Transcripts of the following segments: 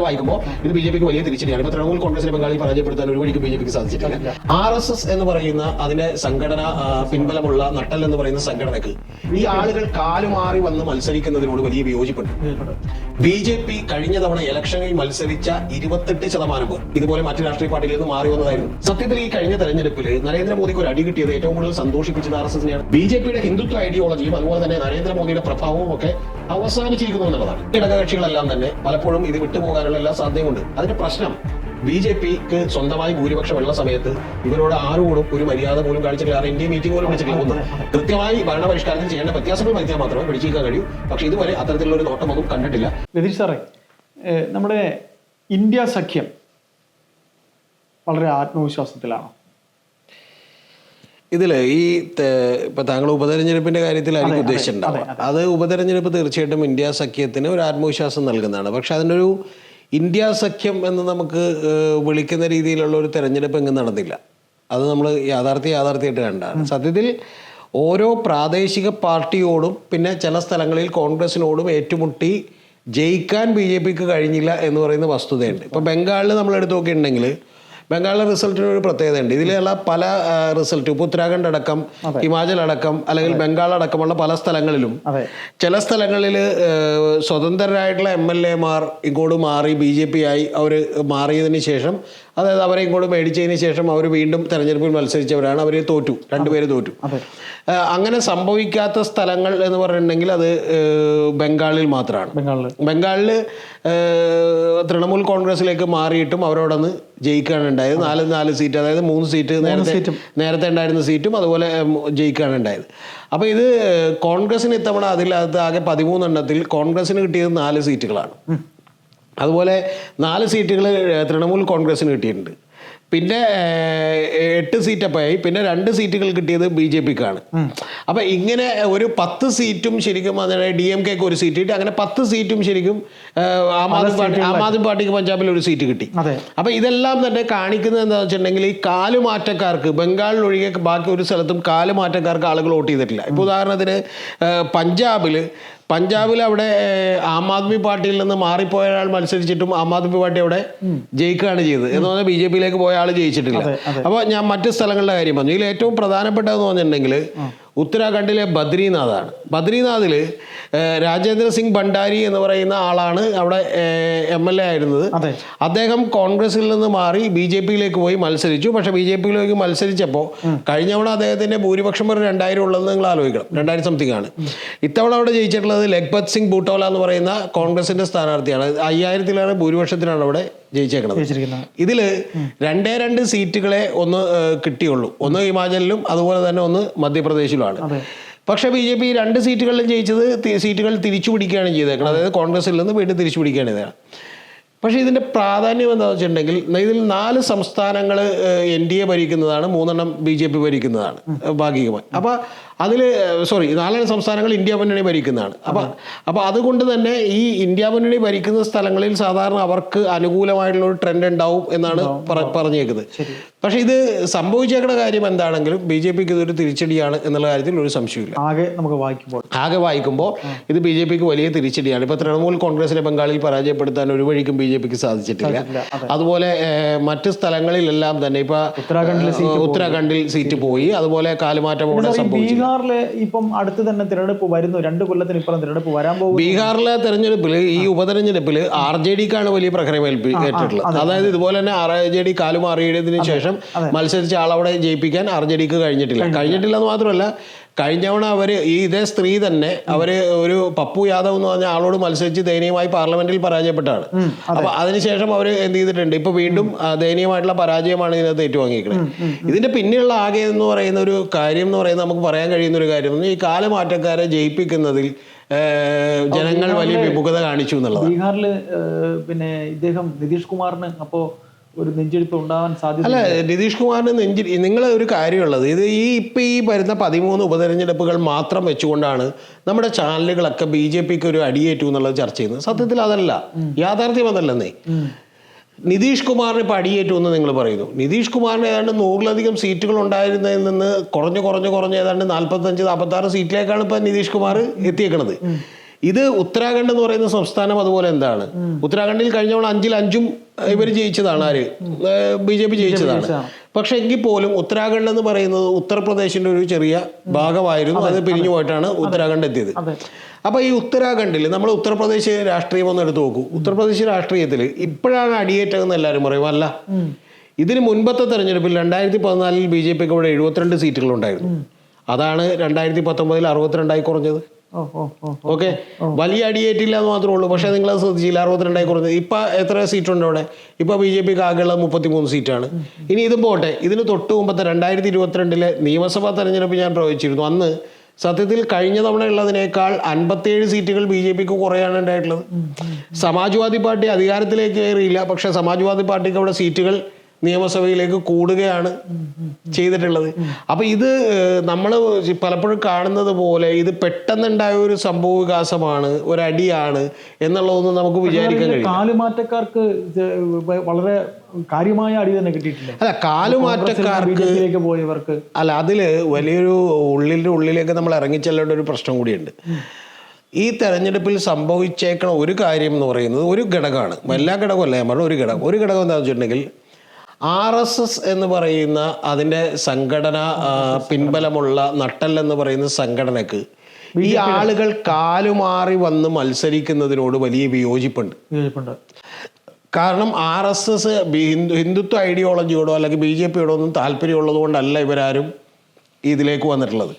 വായിക്കുമ്പോൾ ഇത് B J പിക്ക് വലിയ തിരിച്ചടിയാണ്. ഇപ്പൊ തൃണമൂൽ കോൺഗ്രസിനെ ബംഗാളിൽ പരാജയപ്പെടുത്താൻ ഒരു വഴിക്ക് ബി ജെ പിക്ക് സാധിച്ചിട്ടില്ല. ആർ എസ് എസ് എന്ന് പറയുന്ന അതിന്റെ സംഘടന പിൻബലമുള്ള നട്ടൽ എന്ന് പറയുന്ന സംഘടനക്ക് ഈ ആളുകൾ കാലുമാറി വന്ന് മത്സരിക്കുന്നതിനോട് വലിയ വിയോജിപ്പുണ്ട്. ബി ജെ പി കഴിഞ്ഞ തവണ ഇലക്ഷനിൽ മത്സരിച്ച ഇരുപത്തെട്ട് ശതമാനം പേർ ഇതുപോലെ മറ്റു രാഷ്ട്രീയ പാർട്ടിയിൽ നിന്ന് മാറി വന്നതായിരുന്നു. സത്യത്തിൽ ഈ കഴിഞ്ഞ തെരഞ്ഞെടുപ്പിൽ നരേന്ദ്രമോദിക്ക് ഒരു അടി കിട്ടിയത് ഏറ്റവും കൂടുതൽ സന്തോഷിപ്പിച്ചത് ആർ എസ് എസിനെയാണ് ബി ജെ പിയുടെ ഹിന്ദുത്വ ഐഡിയോളജിയും അതുപോലെ തന്നെ നരേന്ദ്രമോദിയുടെ പ്രഭാവവും ഒക്കെ അവസാനിച്ചിരിക്കുന്നു എന്നുള്ളതാണ് ഘടകകക്ഷികളെല്ലാം തന്നെ പലപ്പോഴും ഇത് വിട്ടുപോകാനുള്ള എല്ലാ സാധ്യതയുമുണ്ട്. അതിന്റെ പ്രശ്നം ബി ജെ പിക്ക് സ്വന്തമായി ഭൂരിപക്ഷം ഉള്ള സമയത്ത് ഇവരോട് ആരോടും ഒരു മര്യാദ പോലും കാണിച്ചിട്ടില്ല. കാരണം ഇന്ത്യ മീറ്റിംഗ് പോലും വിളിച്ചിട്ടില്ല. കൃത്യമായി ഭരണപരിഷ്കാരത്തിൽ ചെയ്യേണ്ട വ്യത്യാസങ്ങൾ വരുത്തിയാൽ മാത്രമേ പിടിച്ചേക്കാൻ കഴിയൂ. പക്ഷേ ഇതുവരെ അത്തരത്തിലുള്ള ഒരു നോട്ടമൊന്നും കണ്ടിട്ടില്ല. രതീഷ് സാറേ നമ്മുടെ ഇന്ത്യ സഖ്യം വളരെ ആത്മവിശ്വാസത്തിലാണ്. ഇതിൽ ഈ ഇപ്പൊ താങ്കൾ ഉപതെരഞ്ഞെടുപ്പിന്റെ കാര്യത്തിലായിരിക്കും ഉദ്ദേശിച്ചിട്ടുണ്ടാവുക അത് ഉപതെരഞ്ഞെടുപ്പ് തീർച്ചയായിട്ടും ഇന്ത്യ സഖ്യത്തിന് ഒരു ആത്മവിശ്വാസം നൽകുന്നതാണ്. പക്ഷെ അതിനൊരു ഇന്ത്യ സഖ്യം എന്ന് നമുക്ക് വിളിക്കുന്ന രീതിയിലുള്ള ഒരു തെരഞ്ഞെടുപ്പ് എങ്ങും നടന്നില്ല. അത് നമ്മൾ യാഥാർത്ഥ്യ യാഥാർത്ഥ്യമായിട്ട് കണ്ടാണ്. സത്യത്തിൽ ഓരോ പ്രാദേശിക പാർട്ടിയോടും പിന്നെ ചില സ്ഥലങ്ങളിൽ കോൺഗ്രസിനോടും ഏറ്റുമുട്ടി ജയിക്കാൻ ബി ജെ പിക്ക് കഴിഞ്ഞില്ല എന്ന് പറയുന്ന വസ്തുതയുണ്ട്. ഇപ്പം ബംഗാളിൽ നമ്മൾ എടുത്തു നോക്കിയിട്ടുണ്ടെങ്കിൽ ബംഗാളിലെ റിസൾട്ടിന് ഒരു പ്രത്യേകതയുണ്ട്. ഇതിലുള്ള പല റിസൾട്ട് ഇപ്പോൾ ഉത്തരാഖണ്ഡ് അടക്കം ഹിമാചൽ അടക്കം അല്ലെങ്കിൽ ബംഗാൾ അടക്കമുള്ള പല സ്ഥലങ്ങളിലും ചില സ്ഥലങ്ങളിൽ സ്വതന്ത്രരായിട്ടുള്ള എം എൽ എമാർ ഇങ്ങോട്ട് മാറി ബി ജെ പി ആയി അവർ മാറിയതിന് ശേഷം അതായത് അവരെയും കൂടെ മേടിച്ചതിന് ശേഷം അവർ വീണ്ടും തെരഞ്ഞെടുപ്പിൽ മത്സരിച്ചവരാണ്. അവർ തോറ്റു. രണ്ടുപേര് തോറ്റു. അങ്ങനെ സംഭവിക്കാത്ത സ്ഥലങ്ങൾ എന്ന് പറഞ്ഞിട്ടുണ്ടെങ്കിൽ അത് ബംഗാളിൽ മാത്രമാണ്. ബംഗാളിൽ തൃണമൂൽ കോൺഗ്രസിലേക്ക് മാറിയിട്ടും അവരോടൊന്ന് ജയിക്കുകയാണ് ഉണ്ടായത്. നാല് നാല് സീറ്റ് അതായത് മൂന്ന് സീറ്റ് നേരത്തെ നേരത്തെ ഉണ്ടായിരുന്ന സീറ്റും അതുപോലെ ജയിക്കുകയാണ് ഉണ്ടായത്. അപ്പോൾ ഇത് കോൺഗ്രസിന് ഇത്തവണ അതിലകത്ത് ആകെ പതിമൂന്നെണ്ണത്തിൽ കോൺഗ്രസിന് കിട്ടിയത് നാല് സീറ്റുകളാണ്. അതുപോലെ നാല് സീറ്റുകൾ തൃണമൂൽ കോൺഗ്രസ്സിന് കിട്ടിയിട്ടുണ്ട്. പിന്നെ എട്ട് സീറ്റപ്പായി. പിന്നെ രണ്ട് സീറ്റുകൾ കിട്ടിയത് ബി ജെ പിക്കാണ്. അപ്പം ഇങ്ങനെ ഒരു പത്ത് സീറ്റും ശരിക്കും അതായത് ഡി എം കെക്ക് ഒരു സീറ്റ് കിട്ടി. അങ്ങനെ പത്ത് സീറ്റും ശരിക്കും ആം ആദ്മി പാർട്ടി ആം ആദ്മി പാർട്ടിക്ക് പഞ്ചാബിൽ ഒരു സീറ്റ് കിട്ടി. അപ്പം ഇതെല്ലാം തന്നെ കാണിക്കുന്നത് എന്താണെന്ന് വെച്ചിട്ടുണ്ടെങ്കിൽ ഈ കാലുമാറ്റക്കാർക്ക് ബംഗാളിൽ ഒഴികെ ബാക്കി ഒരു സ്ഥലത്തും കാലുമാറ്റക്കാർക്ക് ആളുകൾ വോട്ട് ചെയ്തിട്ടില്ല. ഇപ്പോൾ ഉദാഹരണത്തിന് ഏഹ്, പഞ്ചാബിൽ പഞ്ചാബിൽ അവിടെ ആം ആദ്മി പാർട്ടിയിൽ നിന്ന് മാറിപ്പോയ ഒരാൾ മത്സരിച്ചിട്ടും ആം ആദ്മി പാർട്ടി അവിടെ ജയിക്കുകയാണ് ചെയ്തത്. എന്ന് പറഞ്ഞാൽ ബി ജെ പിയിലേക്ക് പോയ ആൾ ജയിച്ചിട്ടില്ല. അപ്പോൾ ഞാൻ മറ്റ് സ്ഥലങ്ങളുടെ കാര്യം പറഞ്ഞു. ഇതിൽ ഏറ്റവും പ്രധാനപ്പെട്ടതെന്ന് പറഞ്ഞിട്ടുണ്ടെങ്കിൽ ഉത്തരാഖണ്ഡിലെ ബദ്രീനാഥാണ്. ബദ്രീനാഥിൽ രാജേന്ദ്ര സിംഗ് ഭണ്ഡാരി എന്ന് പറയുന്ന ആളാണ് അവിടെ എം എൽ എ ആയിരുന്നത്. അദ്ദേഹം കോൺഗ്രസിൽ നിന്ന് മാറി ബി ജെ പിയിലേക്ക് പോയി മത്സരിച്ചു. പക്ഷേ ബി ജെ പിയിലേക്ക് മത്സരിച്ചപ്പോൾ കഴിഞ്ഞ തവണ അദ്ദേഹത്തിന്റെ ഭൂരിപക്ഷം ഒരു രണ്ടായിരം ഉള്ളതെന്ന് നിങ്ങൾ ആലോചിക്കണം. രണ്ടായിരം സംതിങ് ആണ്. ഇത്തവണ അവിടെ ജയിച്ചിട്ടുള്ളത് ലഖ്പത് സിംഗ് ബൂട്ടോല എന്ന് പറയുന്ന കോൺഗ്രസിന്റെ സ്ഥാനാർത്ഥിയാണ്. അയ്യായിരത്തിലാണ് ഭൂരിപക്ഷത്തിനാണ് അവിടെ ജയിച്ചേക്കുന്നത് ഇതിൽ രണ്ടേ രണ്ട് സീറ്റുകളെ ഒന്ന് കിട്ടിയുള്ളൂ. ഒന്ന് ഹിമാചലിലും അതുപോലെ തന്നെ ഒന്ന് മധ്യപ്രദേശിലുമാണ്. പക്ഷെ പക്ഷേ ബി ജെ പി രണ്ട് സീറ്റുകളിലും ജയിച്ചത് സീറ്റുകൾ തിരിച്ചു പിടിക്കുകയാണ് ചെയ്തേക്കുന്നത് അതായത് കോൺഗ്രസിൽ നിന്ന് വീണ്ടും തിരിച്ചു പിടിക്കുകയാണ് ചെയ്തത് പക്ഷേ ഇതിന്റെ പ്രാധാന്യം എന്താണെന്ന് വെച്ചിട്ടുണ്ടെങ്കിൽ ഇതിൽ നാല് സംസ്ഥാനങ്ങൾ എൻ ഡി എ ഭരിക്കുന്നതാണ് മൂന്നെണ്ണം ബി ജെ പി ഭരിക്കുന്നതാണ് ഭാഗികമായി. അപ്പോൾ അതിൽ സോറി നാല് സംസ്ഥാനങ്ങൾ ഇന്ത്യ മുന്നണി ഭരിക്കുന്നതാണ്. അപ്പം അപ്പോൾ അതുകൊണ്ട് തന്നെ ഈ ഇന്ത്യ മുന്നണി ഭരിക്കുന്ന സ്ഥലങ്ങളിൽ സാധാരണ അവർക്ക് അനുകൂലമായിട്ടുള്ള ഒരു ട്രെൻഡ് ഉണ്ടാവും എന്നാണ് പറ- പറഞ്ഞേക്കുന്നത്. പക്ഷേ ഇത് സംഭവിച്ചേക്കുന്ന കാര്യം എന്താണെങ്കിലും ബി ജെ പിക്ക് ഇതൊരു തിരിച്ചടിയാണ് എന്നുള്ള കാര്യത്തിൽ ഒരു സംശയമില്ല ആകെ നമുക്ക് വായിക്കുമ്പോൾ. ആകെ വായിക്കുമ്പോൾ ഇത് ബി ജെ പിക്ക് വലിയ തിരിച്ചടിയാണ്. ഇപ്പോൾ തൃണമൂൽ കോൺഗ്രസിനെ ബംഗാളിൽ പരാജയപ്പെടുത്താൻ ഒരു വഴിക്കും ബി ജെ പിക്ക് സാധിച്ചിട്ടില്ല. സാധിച്ചിട്ടില്ല, അതെ. അതുപോലെ മറ്റ് സ്ഥലങ്ങളിലെല്ലാം തന്നെ ഇപ്പൊ ഉത്തരാഖണ്ഡിൽ ഉത്തരാഖണ്ഡിൽ സീറ്റ് പോയി. അതുപോലെ കാലുമാറ്റം ബീഹാറിൽ ഇപ്പം അടുത്ത് തന്നെ തിരഞ്ഞെടുപ്പ് വരുന്നു. രണ്ട് കൊല്ലത്തിന് ഇപ്പുറം തിരഞ്ഞെടുപ്പ് വരാൻ പോകും ബീഹാറിലെ തെരഞ്ഞെടുപ്പിൽ ഈ ഉപതെരഞ്ഞെടുപ്പിൽ ആർ ജെ ഡിക്കാണ് വലിയ പ്രകരമേൽപ്പി ഏറ്റിട്ടുള്ളത്. അതായത് ഇതുപോലെ തന്നെ ആർ ജെ ഡി കാലുമാറിയതിനു ശേഷം മത്സരിച്ച ആളവിടെ ജയിപ്പിക്കാൻ ആർ ജെ ഡിക്ക് കഴിഞ്ഞിട്ടില്ല. കഴിഞ്ഞിട്ടില്ല എന്ന് മാത്രമല്ല കഴിഞ്ഞ തവണ അവർ ഈ ഇതേ സ്ത്രീ തന്നെ അവർ ഒരു പപ്പു യാദവ് എന്ന് പറഞ്ഞ ആളോട് മത്സരിച്ച് ദയനീയമായി പാർലമെന്റിൽ പരാജയപ്പെട്ടാണ്. അപ്പൊ അതിനുശേഷം അവർ എന്ത് ചെയ്തിട്ടുണ്ട്? ഇപ്പൊ വീണ്ടും ദയനീയമായിട്ടുള്ള പരാജയമാണ് ഇതിനകത്ത് ഏറ്റുവാങ്ങിയിരിക്കുന്നത് ഇതിന്റെ പിന്നെയുള്ള ആകെ എന്ന് പറയുന്ന ഒരു കാര്യം എന്ന് പറയുന്നത് നമുക്ക് പറയാൻ കഴിയുന്ന ഒരു കാര്യം ഈ കാലമാറ്റക്കാരെ ജയിപ്പിക്കുന്നതിൽ ജനങ്ങൾ വലിയ വിമുഖത കാണിച്ചു എന്നുള്ളത് ബീഹാറിൽ പിന്നെ ഇദ്ദേഹം നിതീഷ് കുമാറിന് അപ്പോ ഒരു നെഞ്ചെടുപ്പ് ഉണ്ടാവാൻ സാധ്യത അല്ല നിതീഷ് കുമാറിന് നെഞ്ചി നിങ്ങൾ ഒരു കാര്യമുള്ളത്. ഇത് ഈ ഇപ്പം ഈ വരുന്ന പതിമൂന്ന് ഉപതെരഞ്ഞെടുപ്പുകൾ മാത്രം വെച്ചുകൊണ്ടാണ് നമ്മുടെ ചാനലുകളൊക്കെ ബി ജെ പിക്ക് ഒരു അടിയേറ്റു എന്നുള്ളത് ചർച്ച ചെയ്യുന്നത്. സത്യത്തിൽ അതല്ല. യാഥാർത്ഥ്യം അതല്ലെന്നേ നിതീഷ് കുമാറിന് ഇപ്പം അടിയേറ്റു എന്ന് നിങ്ങൾ പറയുന്നു. നിതീഷ് കുമാറിന് ഏതാണ്ട് നൂറിലധികം സീറ്റുകൾ ഉണ്ടായിരുന്നതിൽ നിന്ന് കുറഞ്ഞ് കുറഞ്ഞ് കുറഞ്ഞ് ഏതാണ്ട് നാൽപ്പത്തഞ്ച് നാൽപ്പത്താറ് സീറ്റിലേക്കാണ് ഇപ്പം നിതീഷ് കുമാർ എത്തിയേക്കുന്നത് ഇത് ഉത്തരാഖണ്ഡ് എന്ന് പറയുന്ന സംസ്ഥാനം അതുപോലെ എന്താണ്? ഉത്തരാഖണ്ഡിൽ കഴിഞ്ഞ തവണ അഞ്ചിൽ അഞ്ചും ഇവർ ജയിച്ചതാണ് ആര്? ബി ജെ പി ജയിച്ചതാണ്. പക്ഷെ എങ്കിൽ പോലും ഉത്തരാഖണ്ഡ് എന്ന് പറയുന്നത് ഉത്തർപ്രദേശിന്റെ ഒരു ചെറിയ ഭാഗമായിരുന്നു. അത് പിരിഞ്ഞു പോയിട്ടാണ് ഉത്തരാഖണ്ഡ് എത്തിയത്. അപ്പൊ ഈ ഉത്തരാഖണ്ഡിൽ നമ്മൾ ഉത്തർപ്രദേശ് രാഷ്ട്രീയം ഒന്ന് എടുത്ത് നോക്കൂ. ഉത്തർപ്രദേശ് രാഷ്ട്രീയത്തിൽ ഇപ്പോഴാണ് അടിയേറ്റതെന്ന് എല്ലാവരും പറയും. അല്ല. ഇതിന് മുൻപത്തെ തെരഞ്ഞെടുപ്പിൽ രണ്ടായിരത്തി പതിനാലിൽ ബി ജെ പിക്ക് ഇവിടെ എഴുപത്തിരണ്ട് സീറ്റുകൾ ഉണ്ടായിരുന്നു അതാണ് രണ്ടായിരത്തി പത്തൊമ്പതിൽ അറുപത്തിരണ്ടായി കുറഞ്ഞത്. ഓക്കെ? വലിയ അടിയേറ്റില്ല എന്ന് മാത്രമേ ഉള്ളൂ. പക്ഷേ നിങ്ങൾ ശ്രദ്ധിച്ചില്ല. അറുപത്തിരണ്ടായി കുറഞ്ഞത് ഇപ്പൊ എത്ര സീറ്റ് ഉണ്ട് അവിടെ? ഇപ്പൊ ബി ജെ പിക്ക് ആകെയുള്ള മുപ്പത്തിമൂന്ന് സീറ്റാണ്. ഇനി ഇത് പോട്ടെ. ഇതിന് തൊട്ട് മുമ്പത്തെ രണ്ടായിരത്തി ഇരുപത്തിരണ്ടിലെ നിയമസഭാ തെരഞ്ഞെടുപ്പ് ഞാൻ പ്രവചിച്ചിരുന്നു. അന്ന് സത്യത്തിൽ കഴിഞ്ഞ തവണ ഉള്ളതിനേക്കാൾ അൻപത്തിയേഴ് സീറ്റുകൾ ബി ജെ പിക്ക് കുറയാണ് ഉണ്ടായിട്ടുള്ളത് സമാജ്വാദി പാർട്ടി അധികാരത്തിലേക്ക് കയറിയില്ല. പക്ഷെ സമാജ്വാദി പാർട്ടിക്ക് അവിടെ സീറ്റുകൾ നിയമസഭയിലേക്ക് കൂടുകയാണ് ചെയ്തിട്ടുള്ളത്. അപ്പൊ ഇത് നമ്മൾ പലപ്പോഴും കാണുന്നത് പോലെ ഇത് പെട്ടെന്നുണ്ടായ ഒരു സംഭവ വികാസമാണ് ഒരടിയാണ് എന്നുള്ളതൊന്നും നമുക്ക് വിചാരിക്കാൻ കഴിയും കാലുമാറ്റക്കാർക്ക് വളരെ കാര്യമായ അടി തന്നെ കിട്ടിയിട്ടില്ല? അല്ല കാലുമാറ്റക്കാർക്ക് പോയവർക്ക്. അല്ല അതിൽ വലിയൊരു ഉള്ളിന്റെ ഉള്ളിലേക്ക് നമ്മൾ ഇറങ്ങിച്ചെല്ലേണ്ട ഒരു പ്രശ്നം കൂടിയുണ്ട്. ഈ തെരഞ്ഞെടുപ്പിൽ സംഭവിച്ചേക്കണ ഒരു കാര്യം എന്ന് പറയുന്നത് ഒരു ഘടകമാണ്. എല്ലാ ഘടകമല്ല ഞാൻ പറഞ്ഞ ഒരു ഘടകം. ഒരു ഘടകം എന്താണെന്ന് വെച്ചിട്ടുണ്ടെങ്കിൽ ആർ എസ് എസ് എന്ന് പറയുന്ന അതിന്റെ സംഘടന പിൻബലമുള്ള നട്ടൽ എന്ന് പറയുന്ന സംഘടനക്ക് ഈ ആളുകൾ കാലുമാറി വന്ന് മത്സരിക്കുന്നതിനോട് വലിയ വിയോജിപ്പുണ്ട്. വിയോജിപ്പുണ്ട്. കാരണം R S S Hindu Hindutva ഐഡിയോളജിയോടോ അല്ലെങ്കിൽ ബി ജെ പിയോടോ ഒന്നും താല്പര്യമുള്ളത് കൊണ്ടല്ല ഇവരാരും ഇതിലേക്ക് വന്നിട്ടുള്ളത്.